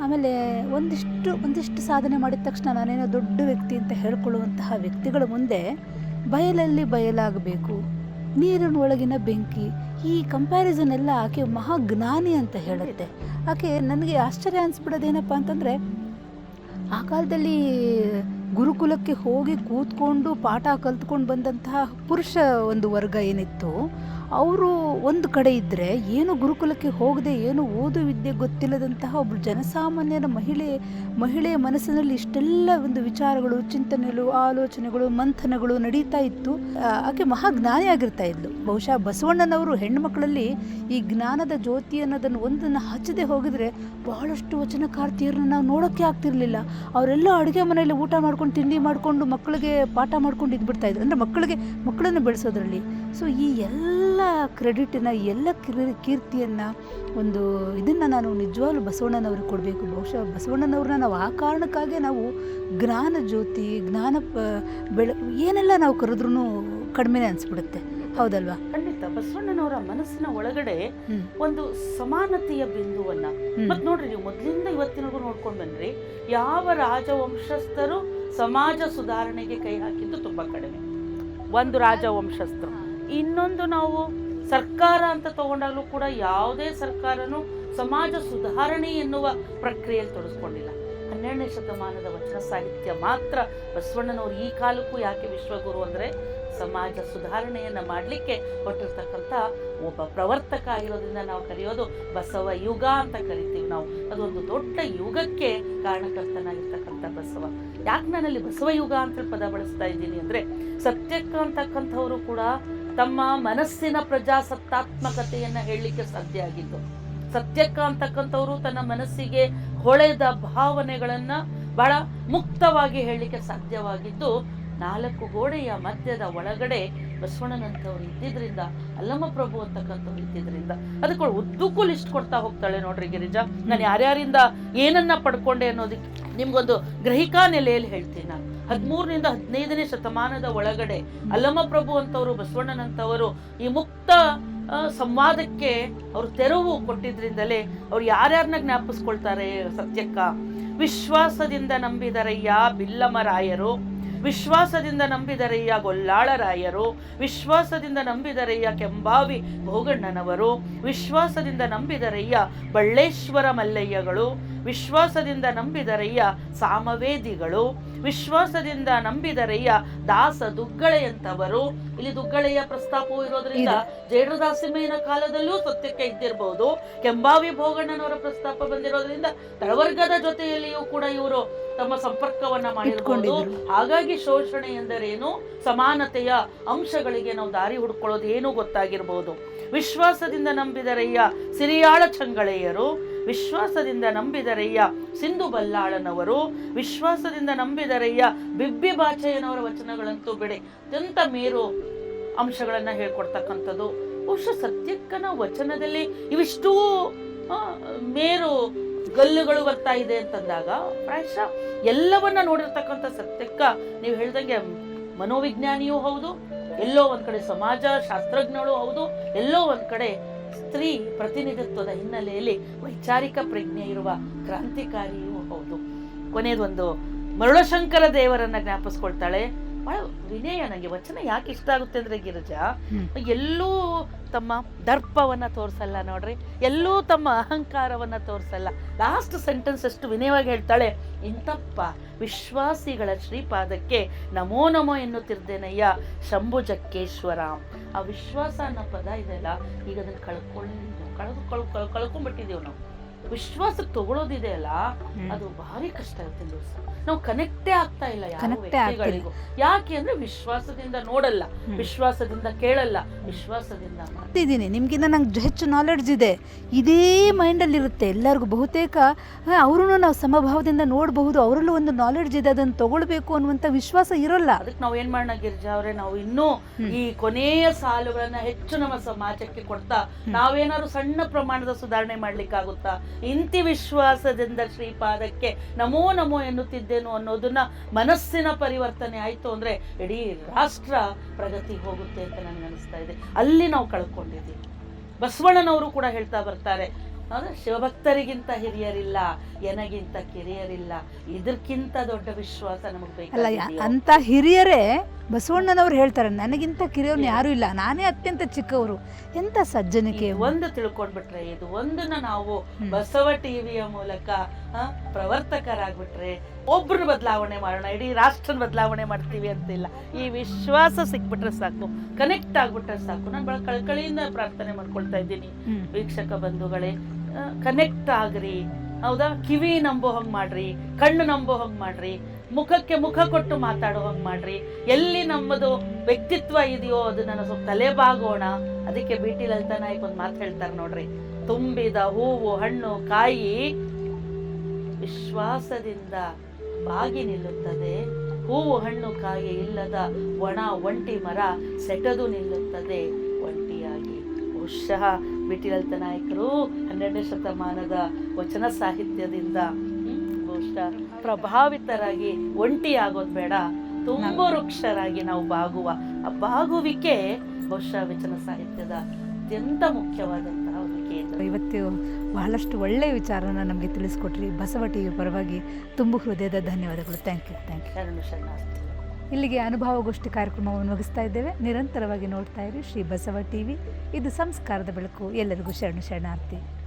ಆಮೇಲೆ ಒಂದಿಷ್ಟು ಒಂದಿಷ್ಟು ಸಾಧನೆ ಮಾಡಿದ ತಕ್ಷಣ ನಾನೇನೋ ದೊಡ್ಡ ವ್ಯಕ್ತಿ ಅಂತ ಹೇಳ್ಕೊಳ್ಳುವಂತಹ ವ್ಯಕ್ತಿಗಳ ಮುಂದೆ ಬಯಲಲ್ಲಿ ಬಯಲಾಗಬೇಕು. ನೀರಿನ ಒಳಗಿನ ಬೆಂಕಿ, ಈ ಕಂಪ್ಯಾರಿಸನ್ ಎಲ್ಲ ಆಕೆ ಮಹಾಜ್ಞಾನಿ ಅಂತ ಹೇಳುತ್ತೆ. ಆಕೆ ನನಗೆ ಆಶ್ಚರ್ಯ ಅನಿಸ್ಬಿಡೋದೇನಪ್ಪ ಅಂತಂದರೆ, ಆ ಕಾಲದಲ್ಲಿ ಗುರುಕುಲಕ್ಕೆ ಹೋಗಿ ಕೂತ್ಕೊಂಡು ಪಾಠ ಕಲ್ತ್ಕೊಂಡು ಬಂದಂತಹ ಪುರುಷ ಒಂದು ವರ್ಗ ಏನಿತ್ತು ಅವರು ಒಂದು ಕಡೆ ಇದ್ದರೆ ಏನು ಗುರುಕುಲಕ್ಕೆ ಹೋಗದೆ ಏನು ಓದು ವಿದ್ಯೆ ಗೊತ್ತಿಲ್ಲದಂತಹ ಒಬ್ಬರು ಜನಸಾಮಾನ್ಯರ ಮಹಿಳೆ, ಮಹಿಳೆಯ ಮನಸ್ಸಿನಲ್ಲಿ ಇಷ್ಟೆಲ್ಲ ಒಂದು ವಿಚಾರಗಳು, ಚಿಂತನೆಗಳು, ಆಲೋಚನೆಗಳು, ಮಂಥನಗಳು ನಡೀತಾ ಇತ್ತು. ಆಕೆ ಮಹಾಜ್ಞಾನಿ ಆಗಿರ್ತಾ ಇದ್ಲು. ಬಹುಶಃ ಬಸವಣ್ಣನವರು ಹೆಣ್ಣುಮಕ್ಕಳಲ್ಲಿ ಈ ಜ್ಞಾನದ ಜ್ಯೋತಿ ಅನ್ನೋದನ್ನು ಒಂದನ್ನು ಹಚ್ಚದೆ ಹೋಗಿದ್ರೆ ಬಹಳಷ್ಟು ವಚನಕಾರ್ತಿಯರನ್ನು ನಾವು ನೋಡೋಕ್ಕೆ ಆಗ್ತಿರಲಿಲ್ಲ. ಅವರೆಲ್ಲ ಅಡುಗೆ ಮನೆಯಲ್ಲಿ ಊಟ ಮಾಡ್ಕೊಂಡು, ತಿಂಡಿ ಮಾಡಿಕೊಂಡು ಮಕ್ಕಳಿಗೆ ಪಾಠ ಮಾಡ್ಕೊಂಡು ಇದ್ಬಿಡ್ತಾ ಇದ್ರು. ಅಂದರೆ ಮಕ್ಕಳಿಗೆ, ಮಕ್ಕಳನ್ನು ಬೆಳೆಸೋದ್ರಲ್ಲಿ. ಸೊ ಈ ಎಲ್ಲ ಕ್ರೆಡಿಟನ್ನು ಎಲ್ಲ ಕಿರಿ ಕೀರ್ತಿಯನ್ನು ಒಂದು ಇದನ್ನು ನಾನು ನಿಜವಾಗ್ಲೂ ಬಸವಣ್ಣನವ್ರಿಗೆ ಕೊಡಬೇಕು. ಬಹುಶಃ ಬಸವಣ್ಣನವ್ರನ್ನ ನಾವು ಆ ಕಾರಣಕ್ಕಾಗೆ ನಾವು ಜ್ಞಾನ ಜ್ಯೋತಿ ಜ್ಞಾನ ಪ- ಬೆಳ ಏನೆಲ್ಲ ನಾವು ಕರೆದ್ರೂ ಕಡಿಮೆನೇ ಅನಿಸ್ಬಿಡುತ್ತೆ. ಹೌದಲ್ವಾ?
ಖಂಡಿತ. ಬಸವಣ್ಣನವರ ಮನಸ್ಸಿನ ಒಳಗಡೆ ಒಂದು ಸಮಾನತೆಯ ಬಿಂದುವನ್ನ. ಮತ್ ನೋಡ್ರಿ ನೀವು ಮೊದಲಿಂದ ಇವತ್ತಿನವರೆಗೂ ನೋಡ್ಕೊಂಡ್ ಬಂದ್ರಿ ಯಾವ ರಾಜವಂಶಸ್ಥರು ಸಮಾಜ ಸುಧಾರಣೆಗೆ ಕೈ ಹಾಕಿದ್ದು ತುಂಬಾ ಕಡಿಮೆ. ಒಂದು ರಾಜವಂಶಸ್ಥರು. ಇನ್ನೊಂದು ನಾವು ಸರ್ಕಾರ ಅಂತ ತಗೊಂಡಾಗಲೂ ಕೂಡ ಯಾವುದೇ ಸರ್ಕಾರನು ಸಮಾಜ ಸುಧಾರಣೆ ಎನ್ನುವ ಪ್ರಕ್ರಿಯೆಯಲ್ಲಿ ತೊಡಸ್ಕೊಂಡಿಲ್ಲ. ಹನ್ನೆರಡನೇ ಶತಮಾನದ ವಚನ ಸಾಹಿತ್ಯ ಮಾತ್ರ ಬಸವಣ್ಣನವರು ಈ ಕಾಲಕ್ಕೂ ಯಾಕೆ ವಿಶ್ವಗುರು ಅಂದರೆ ಸಮಾಜ ಸುಧಾರಣೆಯನ್ನು ಮಾಡಲಿಕ್ಕೆ ಕೊಟ್ಟಿರ್ತಕ್ಕಂಥ ಒಬ್ಬ ಪ್ರವರ್ತಕ ಆಗಿರೋದ್ರಿಂದ ನಾವು ಕರೆಯೋದು ಬಸವ ಯುಗ ಅಂತ ಕರಿತೀವಿ ನಾವು. ಅದೊಂದು ದೊಡ್ಡ ಯುಗಕ್ಕೆ ಕಾರಣಕರ್ತನಾಗಿರ್ತಕ್ಕಂಥ ಬಸವ. ಯಾಕೆ ನಾನಲ್ಲಿ ಬಸವ ಯುಗ ಅಂತ ಪದ ಬಳಸ್ತಾ ಇದ್ದೀನಿ ಅಂದರೆ ಸತ್ಯಕ್ಕ ಅಂತಕ್ಕಂಥವರು ಕೂಡ ತಮ್ಮ ಮನಸ್ಸಿನ ಪ್ರಜಾಸತ್ತಾತ್ಮಕತೆಯನ್ನು ಹೇಳಲಿಕ್ಕೆ ಸಾಧ್ಯ ಆಗಿದ್ದು ಸತ್ಯಕ್ಕ ಅಂತಕ್ಕಂಥವ್ರು ತನ್ನ ಮನಸ್ಸಿಗೆ ಹೊಳೆದ ಭಾವನೆಗಳನ್ನು ಬಹಳ ಮುಕ್ತವಾಗಿ ಹೇಳಲಿಕ್ಕೆ ಸಾಧ್ಯವಾಗಿದ್ದು, ನಾಲ್ಕು ಗೋಡೆಯ ಮಧ್ಯದ ಒಳಗಡೆ ಬಸವಣ್ಣನಂಥವ್ರು ಇದ್ದಿದ್ರಿಂದ, ಅಲ್ಲಮ್ಮ ಪ್ರಭು ಅಂತಕ್ಕಂಥವ್ರು ಇದ್ದಿದ್ರಿಂದ ಅದಕ್ಕೆ ಉದ್ದಕ್ಕೂ ಲಿಸ್ಟ್ ಕೊಡ್ತಾ ಹೋಗ್ತಾಳೆ ನೋಡ್ರಿ ಗಿರಿಜಾ. ನಾನು ಯಾರ್ಯಾರಿಂದ ಏನನ್ನ ಪಡ್ಕೊಂಡೆ ಅನ್ನೋದಕ್ಕೆ ನಿಮ್ಗೊಂದು ಗ್ರಹಿಕಾ ನೆಲೆಯಲ್ಲಿ ಹೇಳ್ತೀನಿ ನಾನು. ಹದಿಮೂರರಿಂದ ಹದಿನೈದನೇ ಶತಮಾನದ ಒಳಗಡೆ ಅಲ್ಲಮ್ಮ ಪ್ರಭು ಅಂತವರು ಬಸವಣ್ಣನಂತವರು ಈ ಮುಕ್ತ ಸಂವಾದಕ್ಕೆ ಅವರು ತೆರವು ಕೊಟ್ಟಿದ್ರಿಂದಲೇ ಅವ್ರು ಯಾರ್ಯಾರನ್ನ ಜ್ಞಾಪಿಸ್ಕೊಳ್ತಾರೆ ಸತ್ಯಕ್ಕ ವಿಶ್ವಾಸದಿಂದ ನಂಬಿದರಯ್ಯ ಬಿಲ್ಲಮರಾಯರು ವಿಶ್ವಾಸದಿಂದ ನಂಬಿದರಯ್ಯ ಗೊಲ್ಲಾಳರಾಯರು? ವಿಶ್ವಾಸದಿಂದ ನಂಬಿದರಯ್ಯ ಕೆಂಬಾವಿ ಭೋಗಣ್ಣನವರು? ವಿಶ್ವಾಸದಿಂದ ನಂಬಿದರಯ್ಯ ಬಳ್ಳೇಶ್ವರ ಮಲ್ಲಯ್ಯಗಳು? ವಿಶ್ವಾಸದಿಂದ ನಂಬಿದರಯ್ಯ ಸಾಮವೇದಿಗಳು? ವಿಶ್ವಾಸದಿಂದ ನಂಬಿದರಯ್ಯ ದಾಸ ದುಗ್ಗಳೆಯಂತವರು ಇಲ್ಲಿ ದುಗ್ಗಳೆಯ ಪ್ರಸ್ತಾಪವು ಇರೋದ್ರಿಂದ ಜೇಡರದಾಸಿಮಯ್ಯನ ಕಾಲದಲ್ಲೂ ಸತ್ಯಕ್ಕೆ ಇದ್ದಿರಬಹುದು ಕೆಂಬಾವಿ ಭೋಗಣ್ಣನವರ ಪ್ರಸ್ತಾಪ ಬಂದಿರೋದ್ರಿಂದ ತಳವರ್ಗದ ಜೊತೆಯಲ್ಲಿಯೂ ಕೂಡ ಇವರು ತಮ್ಮ ಸಂಪರ್ಕವನ್ನ ಮಾಡಿರ್ಬೋದು. ಹಾಗಾಗಿ ಶೋಷಣೆ ಎಂದರೇನು? ಸಮಾನತೆಯ ಅಂಶಗಳಿಗೆ ನಾವು ದಾರಿ ಹುಡ್ಕೊಳ್ಳೋದು ಏನು ಗೊತ್ತಾಗಿರ್ಬೋದು? ವಿಶ್ವಾಸದಿಂದ ನಂಬಿದರಯ್ಯ ಸಿರಿಯಾಳ ಚಂಗಳೆಯರು ವಿಶ್ವಾಸದಿಂದ ನಂಬಿದರಯ್ಯ ಸಿಂಧು ಬಲ್ಲಾಳನವರು ವಿಶ್ವಾಸದಿಂದ ನಂಬಿದರಯ್ಯ ಬಿಬ್ಬಿ ಬಾಚಯ್ಯನವರ ವಚನಗಳಂತೂ ಬಿಡಿ. ಅತ್ಯಂತ ಮೇರು ಅಂಶಗಳನ್ನ ಹೇಳ್ಕೊಡ್ತಕ್ಕಂಥದ್ದು. ಬಹುಶಃ ಸತ್ಯಕ್ಕನ ವಚನದಲ್ಲಿ ಇವಿಷ್ಟೂ ಮೇರು ಗಲ್ಲುಗಳು ಬರ್ತಾ ಇದೆ ಅಂತಂದಾಗ ಪ್ರಾಯಶಃ ಎಲ್ಲವನ್ನ ನೋಡಿರ್ತಕ್ಕಂಥ ಸತ್ಯಕ್ಕ ನೀವು ಹೇಳ್ದಂಗೆ ಮನೋವಿಜ್ಞಾನಿಯೂ ಹೌದು, ಎಲ್ಲೋ ಒಂದು ಕಡೆ ಸಮಾಜ ಶಾಸ್ತ್ರಜ್ಞಳು ಹೌದು, ಎಲ್ಲೋ ಒಂದು ಕಡೆ ಸ್ತ್ರೀ ಪ್ರತಿನಿಧಿತ್ವದ ಹಿನ್ನೆಲೆಯಲ್ಲಿ ವೈಚಾರಿಕ ಪ್ರಜ್ಞೆ ಇರುವ ಕ್ರಾಂತಿಕಾರಿಯೂ ಹೌದು. ಕೊನೆಯದೊಂದು ಮರುಳಶಂಕರ ದೇವರನ್ನ ಜ್ಞಾಪಿಸ್ಕೊಳ್ತಾಳೆ. ಬಹಳ ವಿನಯ ನನಗೆ ವಚನ ಯಾಕೆ ಇಷ್ಟ ಆಗುತ್ತೆ ಅಂದ್ರೆ ಗಿರಿಜಾ ಎಲ್ಲೂ ತಮ್ಮ ದರ್ಪವನ್ನ ತೋರಿಸಲ್ಲ ನೋಡ್ರಿ ಎಲ್ಲೂ ತಮ್ಮ ಅಹಂಕಾರವನ್ನ ತೋರಿಸಲ್ಲ. ಲಾಸ್ಟ್ ಸೆಂಟೆನ್ಸ್ ಅಷ್ಟು ವಿನಯವಾಗಿ ಹೇಳ್ತಾಳೆ ಇಂತಪ್ಪ ವಿಶ್ವಾಸಿಗಳ ಶ್ರೀಪಾದಕ್ಕೆ ನಮೋ ನಮೋ ಎನ್ನುತ್ತಿರ್ದೇನಯ್ಯ ಶಂಭುಜಕ್ಕೇಶ್ವರ ಆ ವಿಶ್ವಾಸ ಅನ್ನೋ ಪದ ಇದೆಯಲ್ಲ ಈಗ ಅದನ್ನ ಕಳ್ಕೊಳ್ಳಿ ಕಳೆದು ಕಳ್ ಕಳ್ಕೊಂಡ್ಬಿಟ್ಟಿದ್ದೀವಿ ನಾವು. ವಿಶ್ವಾಸಕ್ಕೆ ತಗೊಳ್ಳೋದಿದೆಯಲ್ಲ
ಅಲ್ಲ
ಅದು ಭಾರಿ ಕಷ್ಟ ದಿವಸ ನಾವು ಕನೆಕ್ಟೇ ಆಗ್ತಾ ಇಲ್ಲ ಯಾವ. ವ್ಯಕ್ತಿಗಳಿಗೂ. ಯಾಕೆ ಅಂದ್ರೆ ವಿಶ್ವಾಸದಿಂದ ನೋಡಲ್ಲ ವಿಶ್ವಾಸದಿಂದ ಕೇಳಲ್ಲ ವಿಶ್ವಾಸದಿಂದ ಮಾಡ್ತಿದ್ದೀನಿ
ನಿಮ್ಗಿಂತ ನಿಮಗಿಂತ ನಂಗೆ ಹೆಚ್ಚು ನಾಲೆಡ್ಜ್ ಇದೆ. ಇದೇ ಮೈಂಡಲ್ಲಿ ಇರುತ್ತೆ. ಎಲ್ಲರಿಗೂ ಬಹುತೇಕ ಅವರು ನಾವು ಸಮಭಾವದಿಂದ ನೋಡಬಹುದು ಅವರಲ್ಲೂ ಒಂದು ನಾಲೆಡ್ಜ್ ಇದೆ ಅದನ್ನು ತಗೊಳ್ಬೇಕು ಅನ್ನುವಂಥ ವಿಶ್ವಾಸ ಇರಲ್ಲ.
ಅದಕ್ಕೆ ನಾವು ಏನ್ ಮಾಡೋಣ ಗಿರ್ಜಾ ಅವ್ರೆ ನಾವು ಇನ್ನೂ ಈ ಕೊನೆಯ ಸಾಲುಗಳನ್ನ ಹೆಚ್ಚು ನಮ್ಮ ಸಮಾಜಕ್ಕೆ ಕೊಡ್ತಾ ನಾವೇನಾದ್ರು ಸಣ್ಣ ಪ್ರಮಾಣದ ಸುಧಾರಣೆ ಮಾಡ್ಲಿಕ್ಕಾಗುತ್ತಾ? ಇಂತಿ ವಿಶ್ವಾಸದಿಂದ ಶ್ರೀಪಾದಕ್ಕೆ ನಮೋ ನಮೋ ಎನ್ನುತ್ತಿದ್ದೇನು ಅನ್ನೋದನ್ನ ಮನಸ್ಸಿನ ಪರಿವರ್ತನೆ ಆಯ್ತು ಅಂದ್ರೆ ಇಡೀ ರಾಷ್ಟ್ರ ಪ್ರಗತಿ ಹೋಗುತ್ತೆ ಅಂತ ನನಗೆ ಅನಿಸ್ತಾ ಇದೆ. ಅಲ್ಲಿ ನಾವು ಕಳ್ಕೊಂಡಿದ್ದೀವಿ. ಬಸವಣ್ಣನವರು ಕೂಡ ಹೇಳ್ತಾ ಬರ್ತಾರೆ ಅಂದ್ರೆ ಶಿವಭಕ್ತರಿಗಿಂತ ಹಿರಿಯರಿಲ್ಲ ಎನಗಿಂತ ಕಿರಿಯರಿಲ್ಲ ಇದಕ್ಕಿಂತ ದೊಡ್ಡ ವಿಶ್ವಾಸ ನಮಗೆ
ಅಲ್ಲ ಅಂತ ಹಿರಿಯರೇ ಬಸವಣ್ಣನವ್ರು ಹೇಳ್ತಾರೆ ನನಗಿಂತ ಕಿರಿಯವ್ರನ್ನ ಯಾರು ಇಲ್ಲ ನಾನೇ ಅತ್ಯಂತ ಚಿಕ್ಕವರು. ಎಂತ ಸಜ್ಜನಿಕೆ?
ಒಂದು ತಿಳ್ಕೊಂಡ್ಬಿಟ್ರೆ ಇದು ಒಂದನ್ನ ನಾವು. ಬಸವ ಟಿವಿಯ ಮೂಲಕ ಪ್ರವರ್ತಕರಾಗ್ಬಿಟ್ರೆ ಒಬ್ರು ಬದಲಾವಣೆ ಮಾಡೋಣ ಇಡೀ ರಾಷ್ಟ್ರ ಬದಲಾವಣೆ ಮಾಡ್ತೀವಿ ಅಂತಿಲ್ಲ. ಈ ವಿಶ್ವಾಸ ಸಿಕ್ಬಿಟ್ರೆ ಸಾಕು ಕನೆಕ್ಟ್ ಆಗ್ಬಿಟ್ರೆ ಸಾಕು. ನಾನು ಬಹಳ ಕಳ್ಕಳಿಯಿಂದ ಪ್ರಾರ್ಥನೆ ಮಾಡ್ಕೊಳ್ತಾ ಇದ್ದೀನಿ ವೀಕ್ಷಕ ಬಂಧುಗಳೇ. ಕನೆಕ್ಟ್ ಆಗ್ರಿ. ಹೌದಾ? ಕಿವಿ ನಂಬೋ ಹಂಗೆ ಮಾಡ್ರಿ, ಕಣ್ಣು ನಂಬೋ ಹಂಗೆ ಮಾಡ್ರಿ, ಮುಖಕ್ಕೆ ಮುಖ ಕೊಟ್ಟು ಮಾತಾಡೋ ಹಂಗ್ ಮಾಡ್ರಿ. ಎಲ್ಲಿ ನಮ್ಮದು ವ್ಯಕ್ತಿತ್ವ ಇದೆಯೋ ಅದನ್ನ ನನ್ನ ಸ್ವಲ್ಪ ತಲೆ ಬಾಗೋಣ. ಅದಕ್ಕೆ ಬಿ ಟಿ ಲಲಿತಾ ಒಂದು ಮಾತು ಹೇಳ್ತಾರೆ ನೋಡ್ರಿ. ತುಂಬಿದ ಹೂವು, ಹಣ್ಣು, ಕಾಯಿ ವಿಶ್ವಾಸದಿಂದ ಬಾಗಿ ನಿಲ್ಲುತ್ತದೆ. ಹೂವು, ಹಣ್ಣು, ಕಾಯಿ ಇಲ್ಲದ ಒಣ, ಒಂಟಿ ಮರ ಸೆಟದು ನಿಲ್ಲುತ್ತದೆ. ಒಂಟಿಯಾಗಿ ಬಹುಶಃ ಬಿಟಿ ಲಲಿತ ನಾಯಕರು ಹನ್ನೆರಡನೇ ಶತಮಾನದ ವಚನ ಸಾಹಿತ್ಯದಿಂದ ಬಹುಶಃ ಪ್ರಭಾವಿತರಾಗಿ ಒಂಟಿಯಾಗೋದು ಬೇಡ. ತುಂಬ ವೃಕ್ಷರಾಗಿ ನಾವು ಬಾಗುವ ಆ ಬಾಗುವಿಕೆ ಬಹುಶಃ ವಚನ ಸಾಹಿತ್ಯದ ಅತ್ಯಂತ ಮುಖ್ಯವಾದಂತಹ ಒಂದು ಕೇಂದ್ರ.
ಇವತ್ತು ಬಹಳಷ್ಟು ಒಳ್ಳೆಯ ವಿಚಾರನ ನಮಗೆ ತಿಳಿಸ್ಕೊಟ್ರಿ. ಬಸವ ಟಿ ಪರವಾಗಿ ತುಂಬು ಹೃದಯದ ಧನ್ಯವಾದಗಳು. ಥ್ಯಾಂಕ್ ಯು ಥ್ಯಾಂಕ್ ಯು
ಶರಣು ಶರಣಾರ್ಥಿ
ಇಲ್ಲಿಗೆ ಅನುಭವಗೋಷ್ಠಿ ಕಾರ್ಯಕ್ರಮವನ್ನು ಮುಗಿಸ್ತಾ ಇದ್ದೇವೆ. ನಿರಂತರವಾಗಿ ನೋಡ್ತಾ ಇರಿ ಶ್ರೀ ಬಸವ ಟಿ ವಿ ಇದು ಸಂಸ್ಕಾರದ ಬೆಳಕು. ಎಲ್ಲರಿಗೂ ಶರಣು ಶರಣಾರ್ಥಿ.